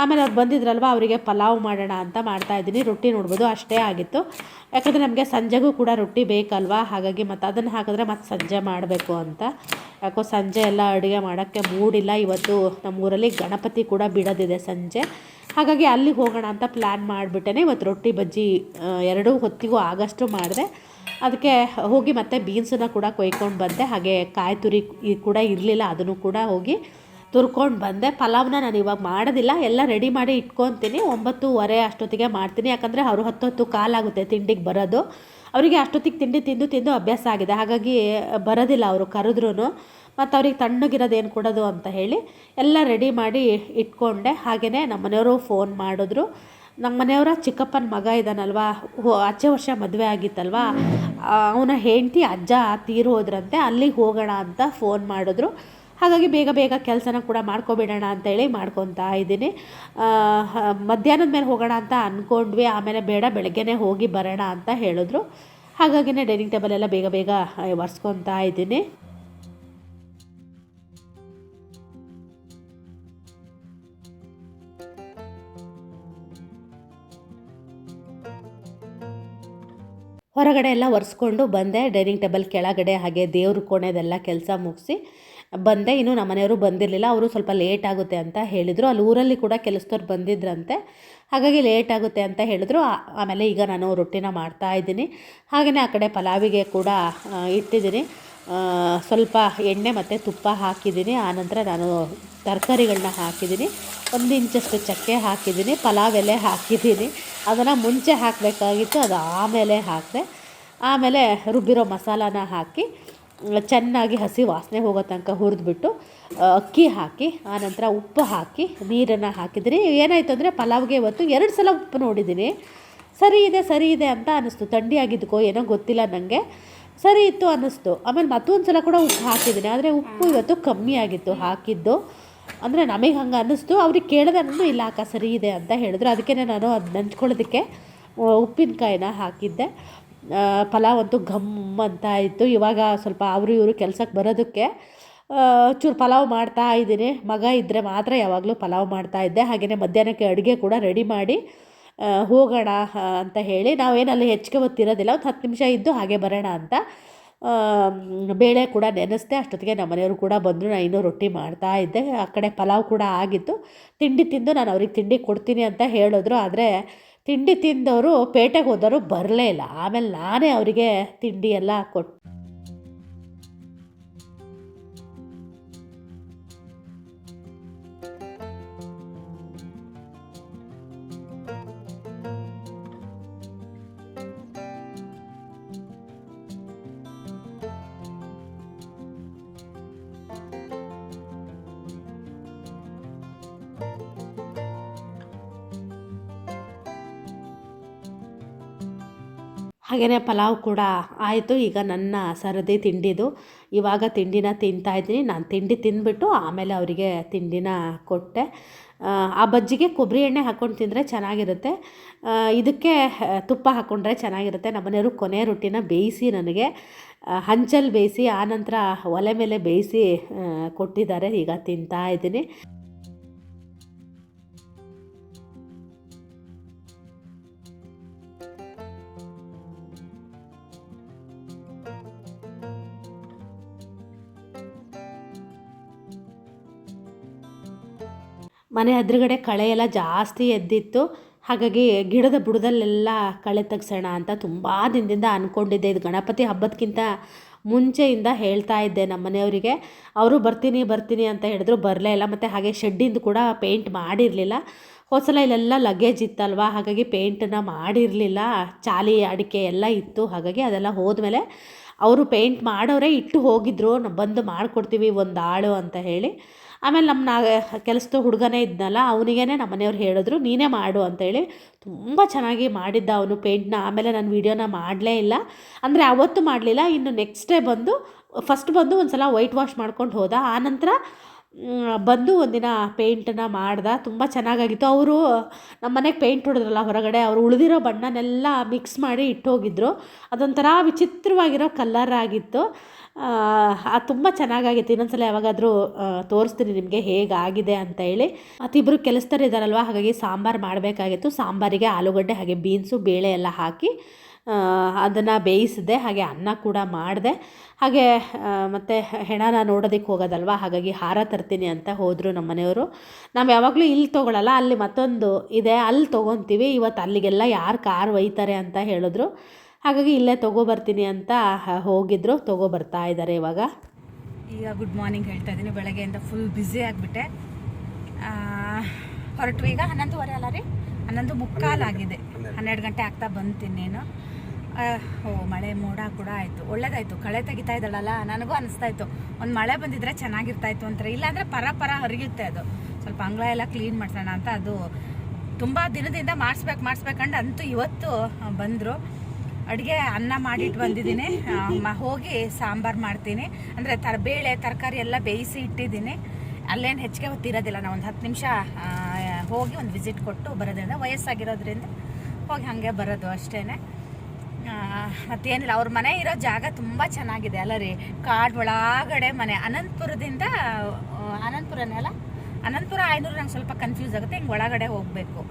[SPEAKER 1] ಆಮೇಲೆ ಅವ್ರು ಬಂದಿದ್ರಲ್ವ, ಅವರಿಗೆ ಪಲಾವ್ ಮಾಡೋಣ ಅಂತ ಮಾಡ್ತಾ ಇದ್ದೀನಿ, ರೊಟ್ಟಿ ನೋಡ್ಬೋದು, ಅಷ್ಟೇ ಆಗಿತ್ತು. ಯಾಕಂದರೆ ನಮಗೆ ಸಂಜೆಗೂ ಕೂಡ ರೊಟ್ಟಿ ಬೇಕಲ್ವಾ, ಹಾಗಾಗಿ ಮತ್ತು ಅದನ್ನು ಹಾಕಿದ್ರೆ ಮತ್ತು ಸಂಜೆ ಮಾಡಬೇಕು ಅಂತ. ಯಾಕೋ ಸಂಜೆ ಎಲ್ಲ ಅಡುಗೆ ಮಾಡೋಕ್ಕೆ ಮೂಡಿಲ್ಲ, ಇವತ್ತು ನಮ್ಮೂರಲ್ಲಿ ಗಣಪತಿ ಕೂಡ ಬಿಡೋದಿದೆ ಸಂಜೆ. ಹಾಗಾಗಿ ಅಲ್ಲಿ ಹೋಗೋಣ ಅಂತ ಪ್ಲ್ಯಾನ್ ಮಾಡಿಬಿಟ್ಟೇನೆ, ಇವತ್ತು ರೊಟ್ಟಿ ಬಜ್ಜಿ ಎರಡೂ ಹೊತ್ತಿಗೂ ಆಗಷ್ಟು ಮಾಡಿದೆ. ಅದಕ್ಕೆ ಹೋಗಿ ಮತ್ತೆ ಬೀನ್ಸನ್ನು ಕೂಡ ಕೊಯ್ಕೊಂಡು ಬಂದೆ. ಹಾಗೆ ಕಾಯಿ ತುರಿ ಕೂಡ ಇರಲಿಲ್ಲ, ಅದನ್ನು ಕೂಡ ಹೋಗಿ ತುರ್ಕೊಂಡು ಬಂದೆ. ಪಲಾವ್ನ ನಾನು ಇವಾಗ ಮಾಡೋದಿಲ್ಲ, ಎಲ್ಲ ರೆಡಿ ಮಾಡಿ ಇಟ್ಕೊತೀನಿ. ಒಂಬತ್ತುವರೆ ಅಷ್ಟೊತ್ತಿಗೆ ಮಾಡ್ತೀನಿ. ಯಾಕಂದರೆ ಅವರು ಹತ್ತು ಹತ್ತು ಕಾಲಾಗುತ್ತೆ ತಿಂಡಿಗೆ ಬರೋದು. ಅವರಿಗೆ ಅಷ್ಟೊತ್ತಿಗೆ ತಿಂಡಿ ತಿಂದು ತಿಂದು ಅಭ್ಯಾಸ ಆಗಿದೆ. ಹಾಗಾಗಿ ಬರೋದಿಲ್ಲ ಅವರು ಕರೆದ್ರೂ ಮತ್ತು ಅವ್ರಿಗೆ ತಣ್ಣಗಿರೋದು ಏನು ಕೊಡೋದು ಅಂತ ಹೇಳಿ ಎಲ್ಲ ರೆಡಿ ಮಾಡಿ ಇಟ್ಕೊಂಡೆ. ಹಾಗೆಯೇ ನಮ್ಮ ಮನೆಯವರು ಫೋನ್ ಮಾಡಿದ್ರು. ನಮ್ಮ ಮನೆಯವರ ಚಿಕ್ಕಪ್ಪನ ಮಗ ಇದ್ದಾನಲ್ವಾ ಆಚೆ ವರ್ಷ ಮದುವೆ ಆಗಿತ್ತಲ್ವಾ? ಅವನ ಹೆಂಡತಿ ಅಜ್ಜ ತೀರೋದ್ರಂತೆ ಅಲ್ಲಿಗೆ ಹೋಗೋಣ ಅಂತ ಫೋನ್ ಮಾಡಿದ್ರು. ಹಾಗಾಗಿ ಬೇಗ ಬೇಗ ಕೆಲಸನ ಕೂಡ ಮಾಡ್ಕೊಬಿಡೋಣ ಅಂತೇಳಿ ಮಾಡ್ಕೊತಾ ಇದ್ದೀನಿ. ಮಧ್ಯಾಹ್ನದ ಮೇಲೆ ಹೋಗೋಣ ಅಂತ ಅಂದ್ಕೊಂಡ್ವಿ ಆಮೇಲೆ ಬೇಡ, ಬೆಳಗ್ಗೆನೇ ಹೋಗಿ ಬರೋಣ ಅಂತ ಹೇಳಿದ್ರು. ಹಾಗಾಗಿನೇ ಡೈನಿಂಗ್ ಟೇಬಲ್ ಎಲ್ಲ ಬೇಗ ಬೇಗ ಒರೆಸ್ಕೊತಾ ಇದ್ದೀನಿ. ಹೊರಗಡೆ ಎಲ್ಲ ಒರೆಸ್ಕೊಂಡು ಬಂದೆ. ಡೈನಿಂಗ್ ಟೇಬಲ್ ಕೆಳಗಡೆ ಹಾಗೆ ದೇವ್ರ ಕೋಣೆದೆಲ್ಲ ಕೆಲಸ ಮುಗಿಸಿ ಬಂದೆ. ಇನ್ನೂ ನಮ್ಮ ಮನೆಯವರು ಬಂದಿರಲಿಲ್ಲ. ಅವರು ಸ್ವಲ್ಪ ಲೇಟ್ ಆಗುತ್ತೆ ಅಂತ ಹೇಳಿದರು. ಅಲ್ಲಿ ಊರಲ್ಲಿ ಕೂಡ ಕೆಲಸದವ್ರು ಬಂದಿದ್ರಂತೆ. ಹಾಗಾಗಿ ಲೇಟ್ ಆಗುತ್ತೆ ಅಂತ ಹೇಳಿದ್ರು. ಆಮೇಲೆ ಈಗ ನಾನು ರೊಟ್ಟಿನ ಮಾಡ್ತಾ ಇದ್ದೀನಿ. ಹಾಗೆಯೇ ಆ ಕಡೆ ಪಲಾವಿಗೆ ಕೂಡ ಇಟ್ಟಿದ್ದೀನಿ. ಸ್ವಲ್ಪ ಎಣ್ಣೆ ಮತ್ತು ತುಪ್ಪ ಹಾಕಿದ್ದೀನಿ. ಆನಂತರ ನಾನು ತರಕಾರಿಗಳನ್ನ ಹಾಕಿದ್ದೀನಿ. ಒಂದು ಇಂಚಷ್ಟು ಚಕ್ಕೆ ಹಾಕಿದ್ದೀನಿ. ಪಲಾವ್ ಎಲೆ ಹಾಕಿದ್ದೀನಿ. ಅದನ್ನು ಮುಂಚೆ ಹಾಕಬೇಕಾಗಿತ್ತು. ಅದು ಆಮೇಲೆ ಹಾಕಿದೆ, ಆಮೇಲೆ ರುಬ್ಬಿರೋ ಮಸಾಲಾನ ಹಾಕಿ, ಚೆನ್ನಾಗಿ ಹಸಿ ವಾಸನೆ ಹೋಗೋ ತನಕ ಹುರಿದ್ಬಿಟ್ಟು ಅಕ್ಕಿ ಹಾಕಿ ಆನಂತರ ಉಪ್ಪು ಹಾಕಿ, ನೀರನ್ನು ಹಾಕಿದ್ದೀನಿ. ಏನಾಯಿತು ಅಂದರೆ ಪಲಾವ್ಗೆ ಇವತ್ತು ಎರಡು ಸಲ ಉಪ್ಪು ನೋಡಿದ್ದೀನಿ. ಸರಿ ಇದೆ ಸರಿ ಇದೆ ಅಂತ ಅನ್ನಿಸ್ತು ಥಂಡಿ ಏನೋ ಗೊತ್ತಿಲ್ಲ ನನಗೆ ಸರಿ ಇತ್ತು ಅನ್ನಿಸ್ತು. ಆಮೇಲೆ ಮತ್ತೊಂದು ಸಲ ಕೂಡ ಉಪ್ಪು ಹಾಕಿದ್ದೀನಿ. ಆದರೆ ಉಪ್ಪು ಇವತ್ತು ಕಮ್ಮಿ ಆಗಿತ್ತು ಹಾಕಿದ್ದು. ಅಂದರೆ ನಮಗೆ ಹಂಗೆ ಅನ್ನಿಸ್ತು. ಅವ್ರಿಗೆ ಕೇಳಿದೆ ಅನ್ನೋದು ಇಲ್ಲ, ಅಕ್ಕ, ಸರಿ ಇದೆ ಅಂತ ಹೇಳಿದ್ರು. ಅದಕ್ಕೆ ನಾನು ಅದು ನಂಚ್ಕೊಳ್ಳೋದಕ್ಕೆ ಉಪ್ಪಿನಕಾಯಿನ ಹಾಕಿದ್ದೆ. ಪಲಾವ್ ಅಂತೂ ಘಮ್ ಅಂತ ಇತ್ತು. ಇವಾಗ ಸ್ವಲ್ಪ ಅವರು ಇವರು ಕೆಲಸಕ್ಕೆ ಬರೋದಕ್ಕೆ ಚೂರು ಪಲಾವ್ ಮಾಡ್ತಾ ಇದ್ದೀನಿ. ಮಗ ಇದ್ದರೆ ಮಾತ್ರ ಯಾವಾಗಲೂ ಪಲಾವ್ ಮಾಡ್ತಾ ಇದ್ದೆ. ಹಾಗೆಯೇ ಮಧ್ಯಾಹ್ನಕ್ಕೆ ಅಡುಗೆ ಕೂಡ ರೆಡಿ ಮಾಡಿ ಹೋಗೋಣ ಅಂತ ಹೇಳಿ ನಾವೇನಲ್ಲಿ ಹೆಚ್ಚಿಗೆ ಹೊತ್ತಿರೋದಿಲ್ಲ ಒಂದು ಹತ್ತು ನಿಮಿಷ ಇದ್ದು ಹಾಗೆ ಬರೋಣ ಅಂತ. ಬೇಳೆ ಕೂಡ ನೆನೆಸ್ದೆ, ಅಷ್ಟೊತ್ತಿಗೆ ನಮ್ಮ ಮನೆಯವರು ಕೂಡ ಬಂದರು ನಾನು ಇನ್ನೂ ರೊಟ್ಟಿ ಮಾಡ್ತಾ ಇದ್ದೆ. ಆ ಕಡೆ ಪಲಾವ್ ಕೂಡ ಆಗಿತ್ತು. ತಿಂಡಿ ತಿಂದು ನಾನು ಅವ್ರಿಗೆ ತಿಂಡಿ ಕೊಡ್ತೀನಿ ಅಂತ ಹೇಳಿದ್ರು, ಆದರೆ ತಿಂಡಿ ತಿಂದವರು, ಪೇಟೆಗೆ ಹೋದವರು ಬರಲೇ ಇಲ್ಲ. ಆಮೇಲೆ ನಾನೇ ಅವರಿಗೆ ತಿಂಡಿ ಎಲ್ಲ ಕೊಟ್ಟು ಹಾಗೆಯೇ ಪಲಾವ್ ಕೂಡ ಆಯಿತು. ಈಗ ನನ್ನ ಸರದಿ ತಿಂಡಿದು. ಇವಾಗ ತಿಂಡಿನ ತಿಂತಾ ಇದ್ದೀನಿ. ನಾನು ತಿಂಡಿ ತಿಂದ್ಬಿಟ್ಟು ಆಮೇಲೆ ಅವರಿಗೆ ತಿಂಡಿನ ಕೊಟ್ಟೆ. ಆ, ಬಜ್ಜಿಗೆ ಕೊಬ್ಬರಿ ಎಣ್ಣೆ ಹಾಕ್ಕೊಂಡು ತಿಂದರೆ ಚೆನ್ನಾಗಿರುತ್ತೆ. ಇದಕ್ಕೆ ತುಪ್ಪ ಹಾಕ್ಕೊಂಡ್ರೆ ಚೆನ್ನಾಗಿರುತ್ತೆ. ನಮ್ಮನೆಯವರು ಕೊನೆ ರೊಟ್ಟಿನ ಬೇಯಿಸಿ ನನಗೆ ಹಂಚಲ್ಲಿ ಬೇಯಿಸಿ ಆನಂತರ ಒಲೆ ಮೇಲೆ ಬೇಯಿಸಿ ಕೊಟ್ಟಿದ್ದಾರೆ. ಈಗ ತಿಂತಾ ಇದ್ದೀನಿ. ಮನೆ ಎದುರುಗಡೆ ಕಳೆ ಎಲ್ಲ ಜಾಸ್ತಿ ಎದ್ದಿತ್ತು. ಹಾಗಾಗಿ ಗಿಡದ ಬುಡದಲ್ಲೆಲ್ಲ ಕಳೆ ತೆಗ್ಸೋಣ ಅಂತ ತುಂಬ ದಿನದಿಂದ ಅಂದ್ಕೊಂಡಿದ್ದೆ ಇದು ಗಣಪತಿ ಹಬ್ಬದಕ್ಕಿಂತ ಮುಂಚೆಯಿಂದ ಹೇಳ್ತಾ ಇದ್ದೆ ನಮ್ಮ ಮನೆಯವರಿಗೆ. ಅವರು ಬರ್ತೀನಿ ಬರ್ತೀನಿ ಅಂತ ಹೇಳಿದ್ರು. ಬರಲೇ ಇಲ್ಲ. ಮತ್ತು ಹಾಗೆ ಶೆಡ್ಡಿಂದು ಕೂಡ ಪೇಂಟ್ ಮಾಡಿರಲಿಲ್ಲ. ಹೋದ ಸಲ ಇಲ್ಲೆಲ್ಲ ಲಗೇಜ್ ಇತ್ತಲ್ವ? ಹಾಗಾಗಿ ಪೇಂಟನ್ನು ಮಾಡಿರಲಿಲ್ಲ. ಚಾಲಿ ಅಡಿಕೆ ಎಲ್ಲ ಇತ್ತು. ಹಾಗಾಗಿ ಅದೆಲ್ಲ ಹೋದ್ಮೇಲೆ ಅವರು ಪೇಂಟ್ ಮಾಡೋರೇ ಇಟ್ಟು ಹೋಗಿದ್ರು. ಬಂದು ಮಾಡಿಕೊಡ್ತೀವಿ ಒಂದು ಆಳು ಅಂತ ಹೇಳಿ. ಆಮೇಲೆ ನಮ್ಮ ನಾ ಕೆಲಸದ ಹುಡುಗನೇ ಇದ್ನಲ್ಲ ಅವನಿಗೇ ನಮ್ಮ ಮನೆಯವ್ರು ಹೇಳಿದ್ರು, ನೀನೇ ಮಾಡು ಅಂತೇಳಿ. ತುಂಬ ಚೆನ್ನಾಗಿ ಮಾಡಿದ್ದ ಅವನು ಪೇಂಟ್ನ, ಆಮೇಲೆ ನಾನು ವೀಡಿಯೋನ ಮಾಡಲೇ ಇಲ್ಲ. ಅಂದರೆ ಅವತ್ತು ಮಾಡಲಿಲ್ಲ, ಇನ್ನು ನೆಕ್ಸ್ಟ್ ಡೇ ಬಂದು ಫಸ್ಟ್ ಬಂದು ಒಂದು ಸಲ ವೈಟ್ ವಾಶ್ ಮಾಡ್ಕೊಂಡು ಹೋದ. ಆನಂತರ ಬಂದು ಒಂದಿನ ಪೇಂಟನ್ನು ಮಾಡ್ದ, ತುಂಬ ಚೆನ್ನಾಗಾಗಿತ್ತು. ಅವರು ನಮ್ಮ ಮನೆಗೆ ಪೇಂಟ್ ಹೊಡೆದ್ರಲ್ಲ ಹೊರಗಡೆ, ಅವರು ಉಳಿದಿರೋ ಬಣ್ಣನೆಲ್ಲ ಮಿಕ್ಸ್ ಮಾಡಿ ಇಟ್ಟೋಗಿದ್ರು. ಅದೊಂಥರ ವಿಚಿತ್ರವಾಗಿರೋ ಕಲ್ಲರ್ ಆಗಿತ್ತು. ಅದು ತುಂಬ ಚೆನ್ನಾಗಾಗಿತ್ತು. ಇನ್ನೊಂದ್ಸಲ ಯಾವಾಗಾದರೂ ತೋರಿಸ್ತೀನಿ ನಿಮಗೆ ಹೇಗಾಗಿದೆ ಅಂತ ಹೇಳಿ. ಮತ್ತಿಬ್ಬರು ಕೆಲಸದವ್ರು ಇದ್ದಾರಲ್ವ ಹಾಗಾಗಿ ಸಾಂಬಾರು ಮಾಡಬೇಕಾಗಿತ್ತು. ಸಾಂಬಾರಿಗೆ ಆಲೂಗಡ್ಡೆ, ಹಾಗೆ ಬೀನ್ಸು ಬೇಳೆ ಎಲ್ಲ ಹಾಕಿ ಅದನ್ನು ಬೇಯಿಸಿದೆ ಹಾಗೆ ಅನ್ನ ಕೂಡ ಮಾಡಿದೆ. ಹಾಗೆ ಮತ್ತು ಹೆಣನ ನೋಡೋದಕ್ಕೆ ಹೋಗೋದಲ್ವ? ಹಾಗಾಗಿ ಹಾರ ತರ್ತೀನಿ ಅಂತ ಹೋದರು ನಮ್ಮ ಮನೆಯವರು. ನಾವು ಯಾವಾಗಲೂ ಇಲ್ಲಿ ತೊಗೊಳಲ್ಲ ಅಲ್ಲಿ ಮತ್ತೊಂದು ಇದೆ ಅಲ್ಲಿ ತೊಗೊತೀವಿ. ಇವತ್ತು ಅಲ್ಲಿಗೆಲ್ಲ ಯಾರು ಕಾರ್ ಒಯ್ತಾರೆ ಅಂತ ಹೇಳಿದ್ರು. ಹಾಗಾಗಿ ಇಲ್ಲೇ ತೊಗೊಬರ್ತೀನಿ ಅಂತ ಹೋಗಿದ್ರು. ತೊಗೊಬರ್ತಾ ಇದ್ದಾರೆ ಇವಾಗ.
[SPEAKER 2] ಈಗ ಗುಡ್ ಮಾರ್ನಿಂಗ್ ಹೇಳ್ತಾ ಇದ್ದೀನಿ. ಬೆಳಗ್ಗೆಯಿಂದ ಫುಲ್ ಬ್ಯುಸಿ ಆಗಿಬಿಟ್ಟೆ. ಹೊರಟು ಈಗ ಹನ್ನೊಂದುವರೆ ಅಲ್ಲ ರೀ? ಹನ್ನೊಂದು ಮುಕ್ಕಾಲಾಗಿದೆ ಹನ್ನೆರಡು ಗಂಟೆ ಆಗ್ತಾ ಬಂತೀನಿ ಆ, ಓ, ಮಳೆ ಮೋಡ ಕೂಡ ಆಯಿತು. ಒಳ್ಳೇದಾಯಿತು. ಕಳೆ ತೆಗಿತಾ ಇದ್ದಾಳಲ್ಲ? ನನಗೂ ಅನಿಸ್ತಾ ಇತ್ತು. ಒಂದು ಮಳೆ ಬಂದಿದ್ರೆ ಚೆನ್ನಾಗಿರ್ತಾಯಿತ್ತು ಅಂತಾರೆ ಇಲ್ಲಾಂದರೆ ಪರ ಪರ ಹರಿಯುತ್ತೆ ಅದು. ಸ್ವಲ್ಪ ಅಂಗಳ ಎಲ್ಲ ಕ್ಲೀನ್ ಮಾಡ್ಸೋಣ ಅಂತ ಅದು ತುಂಬ ದಿನದಿಂದ ಮಾಡಿಸ್ಬೇಕು ಮಾಡಿಸ್ಬೇಕಂಡು ಅಂತೂ ಇವತ್ತು ಬಂದರು. ಅಡುಗೆ ಅನ್ನ ಮಾಡಿಟ್ಟು ಬಂದಿದ್ದೀನಿ. ಹೋಗಿ ಸಾಂಬಾರು ಮಾಡ್ತೀನಿ. ಅಂದರೆ ತರ ಬೇಳೆ, ತರಕಾರಿ ಎಲ್ಲ ಬೇಯಿಸಿ ಇಟ್ಟಿದ್ದೀನಿ. ಅಲ್ಲೇನು ಹೆಚ್ಚಿಗೆ ಹೊತ್ತಿರೋದಿಲ್ಲ. ನಾವು ಒಂದು ಹತ್ತು ನಿಮಿಷ ಹೋಗಿ ಒಂದು ವಿಸಿಟ್ ಕೊಟ್ಟು ಬರೋದ್ರಿಂದ, ವಯಸ್ಸಾಗಿರೋದ್ರಿಂದ ಹೋಗಿ ಹಾಗೆ ಬರೋದು ಅಷ್ಟೇ ಮತ್ತೇನಿಲ್ಲ, ಅವ್ರ ಮನೆ ಇರೋ ಜಾಗ ತುಂಬ ಚೆನ್ನಾಗಿದೆ ಅಲ್ಲ ರೀ. ಕಾಡು ಒಳಗಡೆ ಮನೆ. ಅನಂತಪುರದಿಂದ ಅನಂತಪುರನೇ ಅಲ್ಲ? ಅನಂತಪುರ ಐನೂರು ನಂಗೆ ಸ್ವಲ್ಪ ಕನ್ಫ್ಯೂಸ್ ಆಗುತ್ತೆ. ಹಿಂಗೆ ಒಳಗಡೆ ಹೋಗಬೇಕು.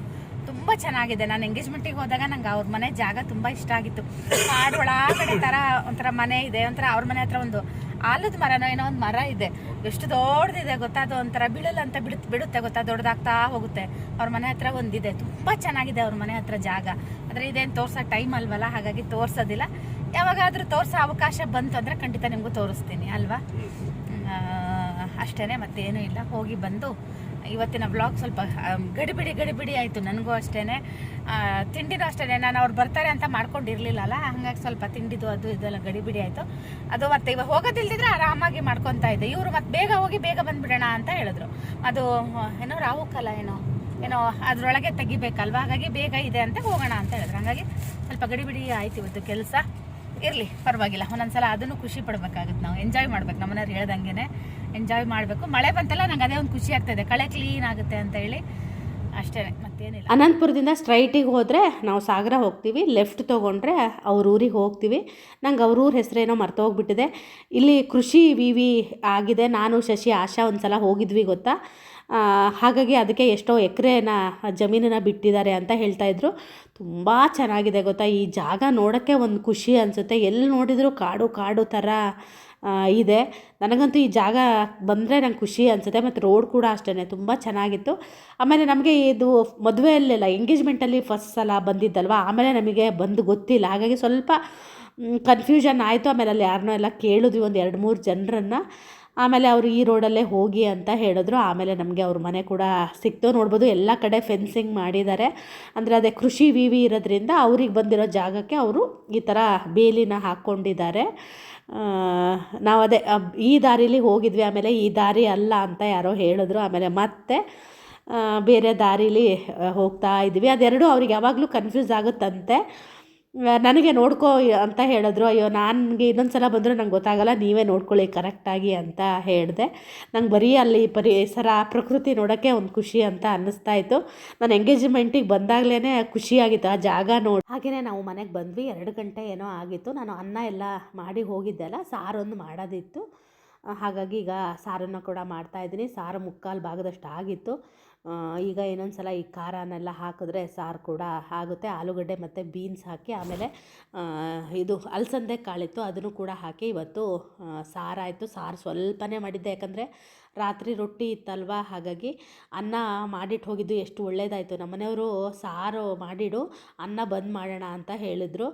[SPEAKER 2] ತುಂಬ ಚೆನ್ನಾಗಿದೆ. ನಾನು ಎಂಗೇಜ್ಮೆಂಟಿಗೆ ಹೋದಾಗ ನಂಗೆ ಅವ್ರ ಮನೆ ಜಾಗ ತುಂಬ ಇಷ್ಟ ಆಗಿತ್ತು. ಕಾಡು ಒಳಗಡೆ ಥರ ಒಂಥರ ಮನೆ ಇದೆ. ಒಂಥರ ಅವ್ರ ಮನೆ ಹತ್ರ ಒಂದು ಆಲದ ಮರನೋ ಏನೋ ಒಂದು ಮರ ಇದೆ. ಎಷ್ಟು ದೊಡ್ಡದಿದೆ ಗೊತ್ತಾ? ಅದು ಒಂಥರ ಬೀಳಲ್ಲ ಅಂತ ಬಿಡುತ್ತೆ ಬಿಡುತ್ತೆ ಗೊತ್ತಾ? ದೊಡ್ಡದಾಗ್ತಾ ಹೋಗುತ್ತೆ. ಅವ್ರ ಮನೆ ಹತ್ರ ಒಂದಿದೆ. ತುಂಬ ಚೆನ್ನಾಗಿದೆ ಅವ್ರ ಮನೆ ಹತ್ರ ಜಾಗ. ಆದರೆ ಇದೇನು ತೋರ್ಸೋ ಟೈಮ್ ಅಲ್ವಲ್ಲ? ಹಾಗಾಗಿ ತೋರಿಸೋದಿಲ್ಲ. ಯಾವಾಗಾದರೂ ತೋರ್ಸೋ ಅವಕಾಶ ಬಂತು ಅಂದರೆ ಖಂಡಿತ ನಿಮಗೂ ತೋರಿಸ್ತೀನಿ ಅಲ್ವಾ? ಅಷ್ಟೇ ಮತ್ತೇನೂ ಇಲ್ಲ. ಹೋಗಿ ಬಂದು ಇವತ್ತಿನ ಬ್ಲಾಗ್ ಸ್ವಲ್ಪ ಗಡಿಬಿಡಿ ಗಡಿಬಿಡಿ ಆಯಿತು ನನಗೂ ಅಷ್ಟೇ ತಿಂಡಿನೂ ಅಷ್ಟೇ ನಾನು ಅವ್ರು ಬರ್ತಾರೆ ಅಂತ ಮಾಡ್ಕೊಂಡಿರಲಿಲ್ಲಲ್ಲ, ಹಾಗಾಗಿ ಸ್ವಲ್ಪ ತಿಂಡಿದು ಅದು ಇದೆಲ್ಲ ಗಡಿಬಿಡಿ ಆಯಿತು. ಅದು ಮತ್ತೆ ಇವಾಗ ಹೋಗೋದಿಲ್ದಿದ್ರೆ ಆರಾಮಾಗಿ ಮಾಡ್ಕೊತಾ ಇದ್ದೆ. ಇವರು ಮತ್ತೆ ಬೇಗ ಹೋಗಿ ಬೇಗ ಬಂದುಬಿಡೋಣ ಅಂತ ಹೇಳಿದ್ರು. ಅದು, ಏನೋ ರಾಹುಕಲ್ಲ ಏನೋ ಏನೋ ಅದರೊಳಗೆ ತೆಗಿಬೇಕಲ್ವ? ಹಾಗಾಗಿ ಬೇಗ ಇದೆ ಅಂತ ಹೋಗೋಣ ಅಂತ ಹೇಳಿದ್ರು. ಹಾಗಾಗಿ ಸ್ವಲ್ಪ ಗಡಿಬಿಡಿ ಆಯ್ತು ಇವತ್ತು ಕೆಲಸ. ಇರಲಿ, ಪರವಾಗಿಲ್ಲ. ಒಂದೊಂದ್ಸಲ ಅದನ್ನು ಖುಷಿ ಪಡ್ಬೇಕಾಗುತ್ತೆ ನಾವು. ಎಂಜಾಯ್ ಮಾಡ್ಬೇಕು. ನಮ್ಮನೆಯವ್ರು ಹೇಳ್ದಂಗೆ ಎಂಜಾಯ್ ಮಾಡಬೇಕು. ಮಳೆ ಬಂತಲ್ಲ, ನಂಗೆ ಅದೇ ಒಂದು ಖುಷಿ ಆಗ್ತದೆ ಕಳೆ ಕ್ಲೀನ್ ಆಗುತ್ತೆ ಅಂತ ಹೇಳಿ ಅಷ್ಟೇ ಮತ್ತೇನಿಲ್ಲ.
[SPEAKER 1] ಅನಂತಪುರದಿಂದ ಸ್ಟ್ರೈಟಿಗೆ ಹೋದರೆ ನಾವು ಸಾಗರ ಹೋಗ್ತೀವಿ. ಲೆಫ್ಟ್ ತೊಗೊಂಡ್ರೆ ಅವ್ರ ಊರಿಗೆ ಹೋಗ್ತೀವಿ. ನಂಗೆ ಅವ್ರ ಊರ ಹೆಸರೇನೋ ಮರ್ತೋಗ್ಬಿಟ್ಟಿದೆ. ಇಲ್ಲಿ ಕೃಷಿ ವಿ ವಿ ಆಗಿದೆ. ನಾನು, ಶಶಿ, ಆಶಾ ಒಂದು ಸಲ ಹೋಗಿದ್ವಿ ಗೊತ್ತಾ? ಹಾಗಾಗಿ ಅದಕ್ಕೆ ಎಷ್ಟೋ ಎಕರೆನ, ಜಮೀನನ್ನ ಬಿಟ್ಟಿದ್ದಾರೆ ಅಂತ ಹೇಳ್ತಾಯಿದ್ರು ತುಂಬ ಚೆನ್ನಾಗಿದೆ ಗೊತ್ತಾ? ಈ ಜಾಗ ನೋಡೋಕ್ಕೆ ಒಂದು ಖುಷಿ ಅನಿಸುತ್ತೆ. ಎಲ್ಲಿ ನೋಡಿದರೂ ಕಾಡು ಕಾಡು ಥರ ಇದೆ. ನನಗಂತೂ ಈ ಜಾಗ ಬಂದರೆ ನಂಗೆ ಖುಷಿ ಅನಿಸುತ್ತೆ ಮತ್ತು ರೋಡ್ ಕೂಡ ಅಷ್ಟೇ ತುಂಬ ಚೆನ್ನಾಗಿತ್ತು. ಆಮೇಲೆ ನಮಗೆ ಇದು ಮದುವೆಯಲ್ಲೆಲ್ಲ ಎಂಗೇಜ್ಮೆಂಟಲ್ಲಿ ಫಸ್ಟ್ ಸಲ ಬಂದಿದ್ದಲ್ವ, ಆಮೇಲೆ ನಮಗೆ ಬಂದು ಗೊತ್ತಿಲ್ಲ. ಹಾಗಾಗಿ ಸ್ವಲ್ಪ ಕನ್ಫ್ಯೂಷನ್ ಆಯಿತು. ಆಮೇಲೆ ಅಲ್ಲಿ ಯಾರನ್ನೋ ಎಲ್ಲ ಕೇಳಿದ್ವಿ ಒಂದು ಎರಡು ಮೂರು ಜನರನ್ನು. ಆಮೇಲೆ ಅವರು ಈ ರೋಡಲ್ಲೇ ಹೋಗಿ ಅಂತ ಹೇಳಿದ್ರು. ಆಮೇಲೆ ನಮಗೆ ಅವ್ರ ಮನೆ ಕೂಡ ಸಿಕ್ತು. ನೋಡ್ಬೋದು ಎಲ್ಲ ಕಡೆ ಫೆನ್ಸಿಂಗ್ ಮಾಡಿದ್ದಾರೆ. ಅಂದರೆ ಅದೇ ಕೃಷಿ ವಿ ವಿ ಇರೋದ್ರಿಂದ ಅವ್ರಿಗೆ ಬಂದಿರೋ ಜಾಗಕ್ಕೆ ಅವರು ಈ ಥರ ಬೇಲಿನ ಹಾಕ್ಕೊಂಡಿದ್ದಾರೆ. ನಾವು ಅದೇ ಈ ದಾರಿಲಿ ಹೋಗಿದ್ವಿ. ಆಮೇಲೆ ಈ ದಾರಿ ಅಲ್ಲ ಅಂತ ಯಾರೋ ಹೇಳಿದ್ರು. ಆಮೇಲೆ ಮತ್ತೆ ಬೇರೆ ದಾರಿಲಿ ಹೋಗ್ತಾ ಇದ್ವಿ. ಅದೆರಡು ಅವ್ರಿಗೆ ಯಾವಾಗಲೂ ಕನ್ಫ್ಯೂಸ್ ಆಗುತ್ತಂತೆ. ನನಗೆ ನೋಡ್ಕೋ ಅಂತ ಹೇಳಿದ್ರು. ಅಯ್ಯೋ, ನನಗೆ ಇನ್ನೊಂದು ಸಲ ಬಂದರೂ ನಂಗೆ ಗೊತ್ತಾಗಲ್ಲ, ನೀವೇ ನೋಡ್ಕೊಳ್ಳಿ ಕರೆಕ್ಟಾಗಿ ಅಂತ ಹೇಳಿದೆ. ನಂಗೆ ಬರೀ ಅಲ್ಲಿ ಪರಿಸರ, ಪ್ರಕೃತಿ ನೋಡೋಕ್ಕೆ ಒಂದು ಖುಷಿ ಅಂತ ಅನ್ನಿಸ್ತಾ ಇತ್ತು. ನಾನು ಎಂಗೇಜ್ಮೆಂಟಿಗೆ ಬಂದಾಗಲೇ ಖುಷಿಯಾಗಿತ್ತು. ಆ ಜಾಗ ನೋಡಿ ಹಾಗೆಯೇ ನಾವು ಮನೆಗೆ ಬಂದ್ವಿ. ಎರಡು ಗಂಟೆ ಏನೋ ಆಗಿತ್ತು. ನಾನು ಅನ್ನ ಎಲ್ಲ ಮಾಡಿ ಹೋಗಿದ್ದೆ ಅಲ್ಲ, ಸಾರೊಂದು ಮಾಡೋದಿತ್ತು. ಹಾಗಾಗಿ ಈಗ ಸಾರನ್ನು ಕೂಡ ಮಾಡ್ತಾಯಿದ್ದೀನಿ ಸಾರು ಮುಕ್ಕಾಲು ಭಾಗದಷ್ಟು ಆಗಿತ್ತು. ಈಗ ಇನ್ನೊಂದು ಸಲ ಈ ಖಾರನೆಲ್ಲ ಹಾಕಿದ್ರೆ ಸಾರು ಕೂಡ ಆಗುತ್ತೆ. ಆಲೂಗಡ್ಡೆ ಮತ್ತು ಬೀನ್ಸ್ ಹಾಕಿ ಆಮೇಲೆ ಇದು ಅಲಸಂದೆ ಕಾಳಿತ್ತು, ಅದನ್ನು ಕೂಡ ಹಾಕಿ ಇವತ್ತು ಸಾರಾಯಿತು. ಸಾರು ಸ್ವಲ್ಪನೇ ಮಾಡಿದ್ದೆ. ಯಾಕಂದರೆ ರಾತ್ರಿ ರೊಟ್ಟಿ ಇತ್ತಲ್ವ? ಹಾಗಾಗಿ ಅನ್ನ ಮಾಡಿಟ್ಟು ಹೋಗಿದ್ದು ಎಷ್ಟು ಒಳ್ಳೇದಾಯಿತು. ನಮ್ಮನೆಯವರು ಸಾರು ಮಾಡಿಡು, ಅನ್ನ ಬಂದ್ ಮಾಡೋಣ ಅಂತ ಹೇಳಿದರು.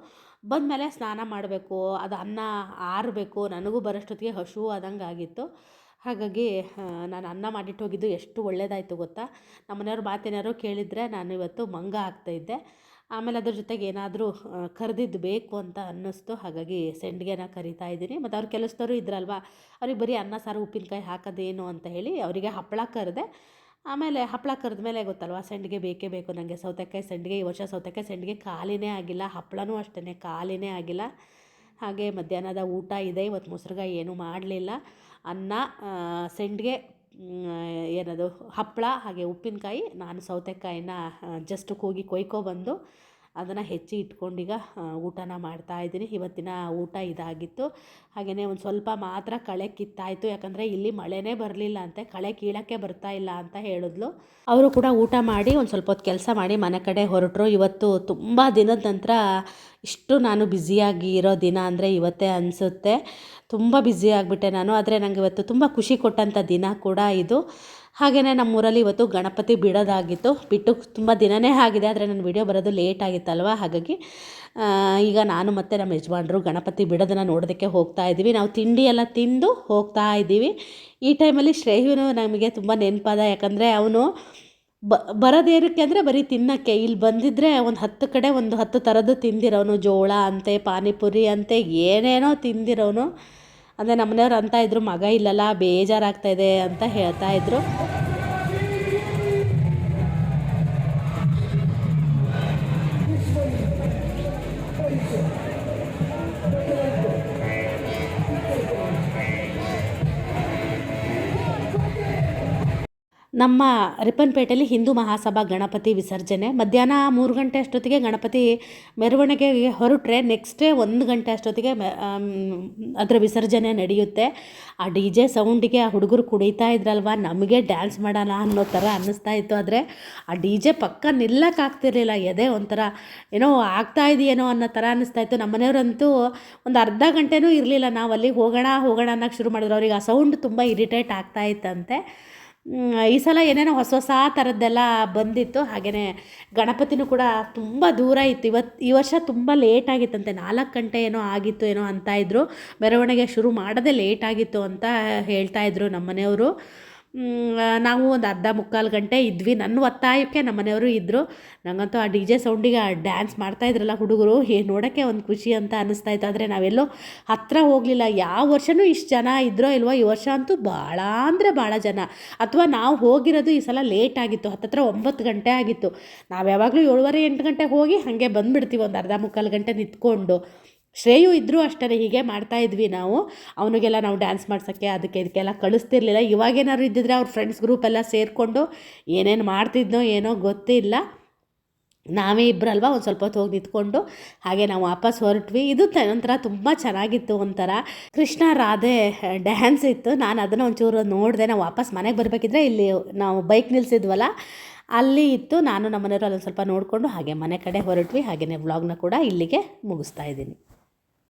[SPEAKER 1] ಬಂದಮೇಲೆ ಸ್ನಾನ ಮಾಡಬೇಕು. ಅದು ಅನ್ನ ಆರಬೇಕು. ನನಗೂ ಬರೋಷ್ಟೊತ್ತಿಗೆ ಹಶು ಆದಂಗೆ ಆಗಿತ್ತು ಹಾಗಾಗಿ ನಾನು ಅನ್ನ ಮಾಡಿಟ್ಟು ಹೋಗಿದ್ದು ಎಷ್ಟು ಒಳ್ಳೇದಾಯಿತು ಗೊತ್ತಾ? ನಮ್ಮನೆಯವ್ರ ಮಾತೇನಾದ್ರು ಕೇಳಿದರೆ ನಾನು ಇವತ್ತು ಮಂಗ ಆಗ್ತಾಯಿದ್ದೆ ಆಮೇಲೆ ಅದ್ರ ಜೊತೆಗೆ ಏನಾದರೂ ಕರೆದಿದ್ದು ಬೇಕು ಅಂತ ಅನ್ನಿಸ್ತು. ಹಾಗಾಗಿ ಸೆಂಡ್ಗೆನ ಕರಿತಾ ಇದ್ದೀನಿ. ಮತ್ತು ಅವ್ರ ಕೆಲಸದವರು ಇದ್ರಲ್ವ, ಅವ್ರಿಗೆ ಬರೀ ಅನ್ನ, ಸಾರು, ಉಪ್ಪಿನಕಾಯಿ ಹಾಕೋದೇನು ಅಂತ ಹೇಳಿ ಅವರಿಗೆ ಹಪ್ಪಳ ಕರೆದೆ. ಆಮೇಲೆ ಹಪ್ಪಳ ಕರೆದ ಮೇಲೆ ಗೊತ್ತಲ್ವ, ಸಂಡಿಗೆ ಬೇಕೇ ಬೇಕು ನನಗೆ ಸೌತೆಕಾಯಿ ಸಂಡಿಗೆ, ಈ ವರ್ಷ ಸೌತೆಕಾಯಿ ಸಂಡಿಗೆ ಖಾಲಿನೇ ಆಗಿಲ್ಲ, ಹಪ್ಪಳನೂ ಅಷ್ಟೇ ಖಾಲಿನೇ ಆಗಿಲ್ಲ. ಹಾಗೆ ಮಧ್ಯಾಹ್ನದ ಊಟ ಇದೆ, ಇವತ್ತು ಮೊಸರುಗಾಯಿ ಏನೂ ಮಾಡಲಿಲ್ಲ. ಅನ್ನ ಸೆಂಡ್ಗೆ ಏನದು ಹಪ್ಪಳ ಹಾಗೆ ಉಪ್ಪಿನಕಾಯಿ, ನಾನು ಸೌತೆಕಾಯಿನ ಜಸ್ಟ್ ಹೋಗಿ ಕೊಯ್ಕೊಬಂದು ಅದನ್ನು ಹೆಚ್ಚಿ ಇಟ್ಕೊಂಡೀಗ ಊಟನ ಮಾಡ್ತಾ ಇದ್ದೀನಿ. ಇವತ್ತಿನ ಊಟ ಇದಾಗಿತ್ತು. ಹಾಗೆಯೇ ಒಂದು ಸ್ವಲ್ಪ ಮಾತ್ರ ಕಳೆ ಕಿತ್ತಾಯಿತು. ಯಾಕಂದರೆ ಇಲ್ಲಿ ಮಳೆನೇ ಬರಲಿಲ್ಲ ಅಂತೆ. ಕಳೆ ಕೀಳಕ್ಕೆ ಬರ್ತಾ ಇಲ್ಲ ಅಂತ ಹೇಳಿದ್ಲು. ಅವರು ಕೂಡ ಊಟ ಮಾಡಿ ಒಂದು ಸ್ವಲ್ಪ ಹೊತ್ತು ಕೆಲಸ ಮಾಡಿ ಮನೆ ಕಡೆ ಹೊರಟರು. ಇವತ್ತು ತುಂಬ ದಿನದ ನಂತರ ಇಷ್ಟು ನಾನು ಬ್ಯುಸಿಯಾಗಿ ಇರೋ ದಿನ ಅಂದರೆ ಇವತ್ತೇ ಅನಿಸುತ್ತೆ. ತುಂಬ ಬ್ಯುಸಿ ಆಗಿಬಿಟ್ಟೆ ನಾನು, ಆದರೆ ನನಗೆ ಇವತ್ತು ತುಂಬ ಖುಷಿ ಕೊಟ್ಟಂಥ ದಿನ ಕೂಡ ಇದು. ಹಾಗೆಯೇ ನಮ್ಮೂರಲ್ಲಿ ಇವತ್ತು ಗಣಪತಿ ಬಿಡೋದಾಗಿತ್ತು. ಬಿಟ್ಟು ತುಂಬ ದಿನನೇ ಆಗಿದೆ, ಆದರೆ ನನ್ನ ವಿಡಿಯೋ ಬರೋದು ಲೇಟ್ ಆಗಿತ್ತಲ್ವ? ಹಾಗಾಗಿ ಈಗ ನಾನು ಮತ್ತು ನಮ್ಮ ಯಜಮಾನ್ರು ಗಣಪತಿ ಬಿಡೋದನ್ನು ನೋಡೋದಕ್ಕೆ ಹೋಗ್ತಾ ಇದ್ದೀವಿ. ನಾವು ತಿಂಡಿ ಎಲ್ಲ ತಿಂದು ಹೋಗ್ತಾ ಇದ್ದೀವಿ. ಈ ಟೈಮಲ್ಲಿ ಶ್ರೇಯುನು ನಮಗೆ ತುಂಬ ನೆನಪಾದ, ಯಾಕಂದರೆ ಅವನು ಬ ಬರೋದೇನಕ್ಕೆ ಅಂದರೆ ಬರೀ ತಿನ್ನೋಕ್ಕೆ. ಇಲ್ಲಿ ಬಂದಿದ್ದರೆ ಒಂದು ಹತ್ತು ಕಡೆ ಒಂದು ಹತ್ತು ಥರದ್ದು ತಿಂದಿರೋನು, ಜೋಳ ಅಂತೆ, ಪಾನಿಪುರಿ ಅಂತೆ, ಏನೇನೋ ತಿಂದಿರೋನು. ಅಂದರೆ ನಮ್ಮನೆಯವ್ರು ಅಂತ ಇದ್ದರು ಮಗ ಇಲ್ಲಲ್ಲ ಬೇಜಾರಾಗ್ತಾಯಿದೆ ಅಂತ ಹೇಳ್ತಾ ನಮ್ಮ ರಿಪ್ಪನ್ಪೇಟೆಯಲ್ಲಿ ಹಿಂದೂ ಮಹಾಸಭಾ ಗಣಪತಿ ವಿಸರ್ಜನೆ. ಮಧ್ಯಾಹ್ನ ಮೂರು ಗಂಟೆ ಅಷ್ಟೊತ್ತಿಗೆ ಗಣಪತಿ ಮೆರವಣಿಗೆಗೆ ಹೊರಟ್ರೆ ನೆಕ್ಸ್ಟ್ ಡೇ ಒಂದು ಗಂಟೆ ಅಷ್ಟೊತ್ತಿಗೆ ಅದರ ವಿಸರ್ಜನೆ ನಡೆಯುತ್ತೆ. ಆ ಡಿ ಜೆ ಸೌಂಡಿಗೆ ಆ ಹುಡುಗರು ಕುಣಿತಾ ಇದ್ರಲ್ವ? ನಮಗೆ ಡ್ಯಾನ್ಸ್ ಮಾಡೋಣ ಅನ್ನೋ ಥರ ಅನ್ನಿಸ್ತಾ ಇತ್ತು. ಆದರೆ ಆ ಡಿ ಜೆ ಪಕ್ಕ ನಿಲ್ಲಕ್ಕಾಗ್ತಿರ್ಲಿಲ್ಲ ಎದೆ ಒಂಥರ ಏನೋ ಆಗ್ತಾ ಇದೆಯೇನೋ ಅನ್ನೋ ಥರ ಅನ್ನಿಸ್ತಾ ಇತ್ತು. ನಮ್ಮ ಮನೆಯವರಂತೂ ಒಂದು ಅರ್ಧ ಗಂಟೆನೂ ಇರಲಿಲ್ಲ. ನಾವು ಅಲ್ಲಿಗೆ ಹೋಗೋಣ ಹೋಗೋಣ ಅನ್ನೋಕ್ಕೆ ಶುರು ಮಾಡಿದ್ರು. ಅವ್ರಿಗೆ ಆ ಸೌಂಡ್ ತುಂಬ ಇರಿಟೇಟ್ ಆಗ್ತಾ ಇತ್ತಂತೆ. ಈ ಸಲ ಏನೇನೋ ಹೊಸ ಹೊಸ ಥರದ್ದೆಲ್ಲ ಬಂದಿತ್ತು. ಹಾಗೆಯೇ ಗಣಪತಿನೂ ಕೂಡ ತುಂಬ ದೂರ ಇತ್ತು. ಇವತ್ತು ಈ ವರ್ಷ ತುಂಬ ಲೇಟ್ ಆಗಿತ್ತಂತೆ. ನಾಲ್ಕು ಗಂಟೆ ಏನೋ ಆಗಿತ್ತು ಏನೋ ಅಂತ ಇದ್ದರು ಮೆರವಣಿಗೆ ಶುರು ಮಾಡೋದೇ ಲೇಟ್ ಆಗಿತ್ತು ಅಂತ ಹೇಳ್ತಾ ಇದ್ದರು ನಮ್ಮ ಮನೆಯವರು ನಾವು ಒಂದು ಅರ್ಧ ಮುಕ್ಕಾಲು ಗಂಟೆ ಇದ್ವಿ. ನನ್ನ ಒತ್ತಾಯಕ್ಕೆ ನಮ್ಮ ಮನೆಯವರು ಇದ್ದರು ನನಗಂತೂ ಆ ಡಿ ಜೆ ಸೌಂಡಿಗೆ ಆ ಡ್ಯಾನ್ಸ್ ಮಾಡ್ತಾ ಇದ್ರಲ್ಲ ಹುಡುಗರು, ಏ, ನೋಡೋಕ್ಕೆ ಒಂದು ಖುಷಿ ಅಂತ ಅನ್ನಿಸ್ತಾ ಇತ್ತು. ಆದರೆ ನಾವೆಲ್ಲೋ ಹತ್ತಿರ ಹೋಗಲಿಲ್ಲ. ಯಾವ ವರ್ಷವೂ ಇಷ್ಟು ಜನ ಇದ್ರೋ ಇಲ್ವೋ, ಈ ವರ್ಷ ಅಂತೂ ಭಾಳ ಅಂದರೆ ಭಾಳ ಜನ. ಅಥವಾ ನಾವು ಹೋಗಿರೋದು ಈ ಸಲ ಲೇಟ್ ಆಗಿತ್ತು. ಹತ್ತತ್ರ ಒಂಬತ್ತು ಗಂಟೆ ಆಗಿತ್ತು. ನಾವು ಯಾವಾಗಲೂ ಏಳುವರೆ ಎಂಟು ಗಂಟೆ ಹೋಗಿ ಹಾಗೆ ಬಂದುಬಿಡ್ತೀವಿ ಒಂದು ಅರ್ಧ ಮುಕ್ಕಾಲು ಗಂಟೆ ನಿಂತ್ಕೊಂಡು. ಶ್ರೇಯು ಇದ್ದರೂ ಅಷ್ಟೇ ಹೀಗೆ ಮಾಡ್ತಾ ಇದ್ವಿ ನಾವು. ಅವನಿಗೆಲ್ಲ ನಾವು ಡ್ಯಾನ್ಸ್ ಮಾಡ್ಸೋಕ್ಕೆ ಅದಕ್ಕೆ ಇದಕ್ಕೆಲ್ಲ ಕಳಿಸ್ತಿರ್ಲಿಲ್ಲ. ಇವಾಗೇನಾದ್ರು ಇದ್ದಿದ್ರೆ ಅವ್ರ ಫ್ರೆಂಡ್ಸ್ ಗ್ರೂಪ್ ಎಲ್ಲ ಸೇರಿಕೊಂಡು ಏನೇನು ಮಾಡ್ತಿದ್ನೋ ಏನೋ ಗೊತ್ತಿಲ್ಲ. ನಾವೇ ಇಬ್ಬರಲ್ವ ಒಂದು ಸ್ವಲ್ಪ ಹೊತ್ತು ಹೋಗಿ ನಿಂತ್ಕೊಂಡು ಹಾಗೆ ನಾವು ವಾಪಸ್ ಹೊರಟ್ವಿ. ಇದು ನಂತರ ತುಂಬ ಚೆನ್ನಾಗಿತ್ತು ಒಂಥರ. ಕೃಷ್ಣ ರಾಧೆ ಡ್ಯಾನ್ಸ್ ಇತ್ತು. ನಾನು ಅದನ್ನು ಒಂಚೂರು ನೋಡಿದೆ ನಾವು ವಾಪಸ್ ಮನೆಗೆ ಬರಬೇಕಿದ್ರೆ ಇಲ್ಲಿ ನಾವು ಬೈಕ್ ನಿಲ್ಸಿದ್ವಲ್ಲ, ಅಲ್ಲಿ ಇತ್ತು. ನಾನು ನಮ್ಮ ಮನೆಯವರು ಅಲ್ಲೊಂದು ಸ್ವಲ್ಪ ನೋಡಿಕೊಂಡು ಹಾಗೆ ಮನೆ ಕಡೆ ಹೊರಟ್ವಿ. ಹಾಗೆಯೇ ವ್ಲಾಗ್ನ ಕೂಡ ಇಲ್ಲಿಗೆ ಮುಗಿಸ್ತಾ ಇದ್ದೀನಿ.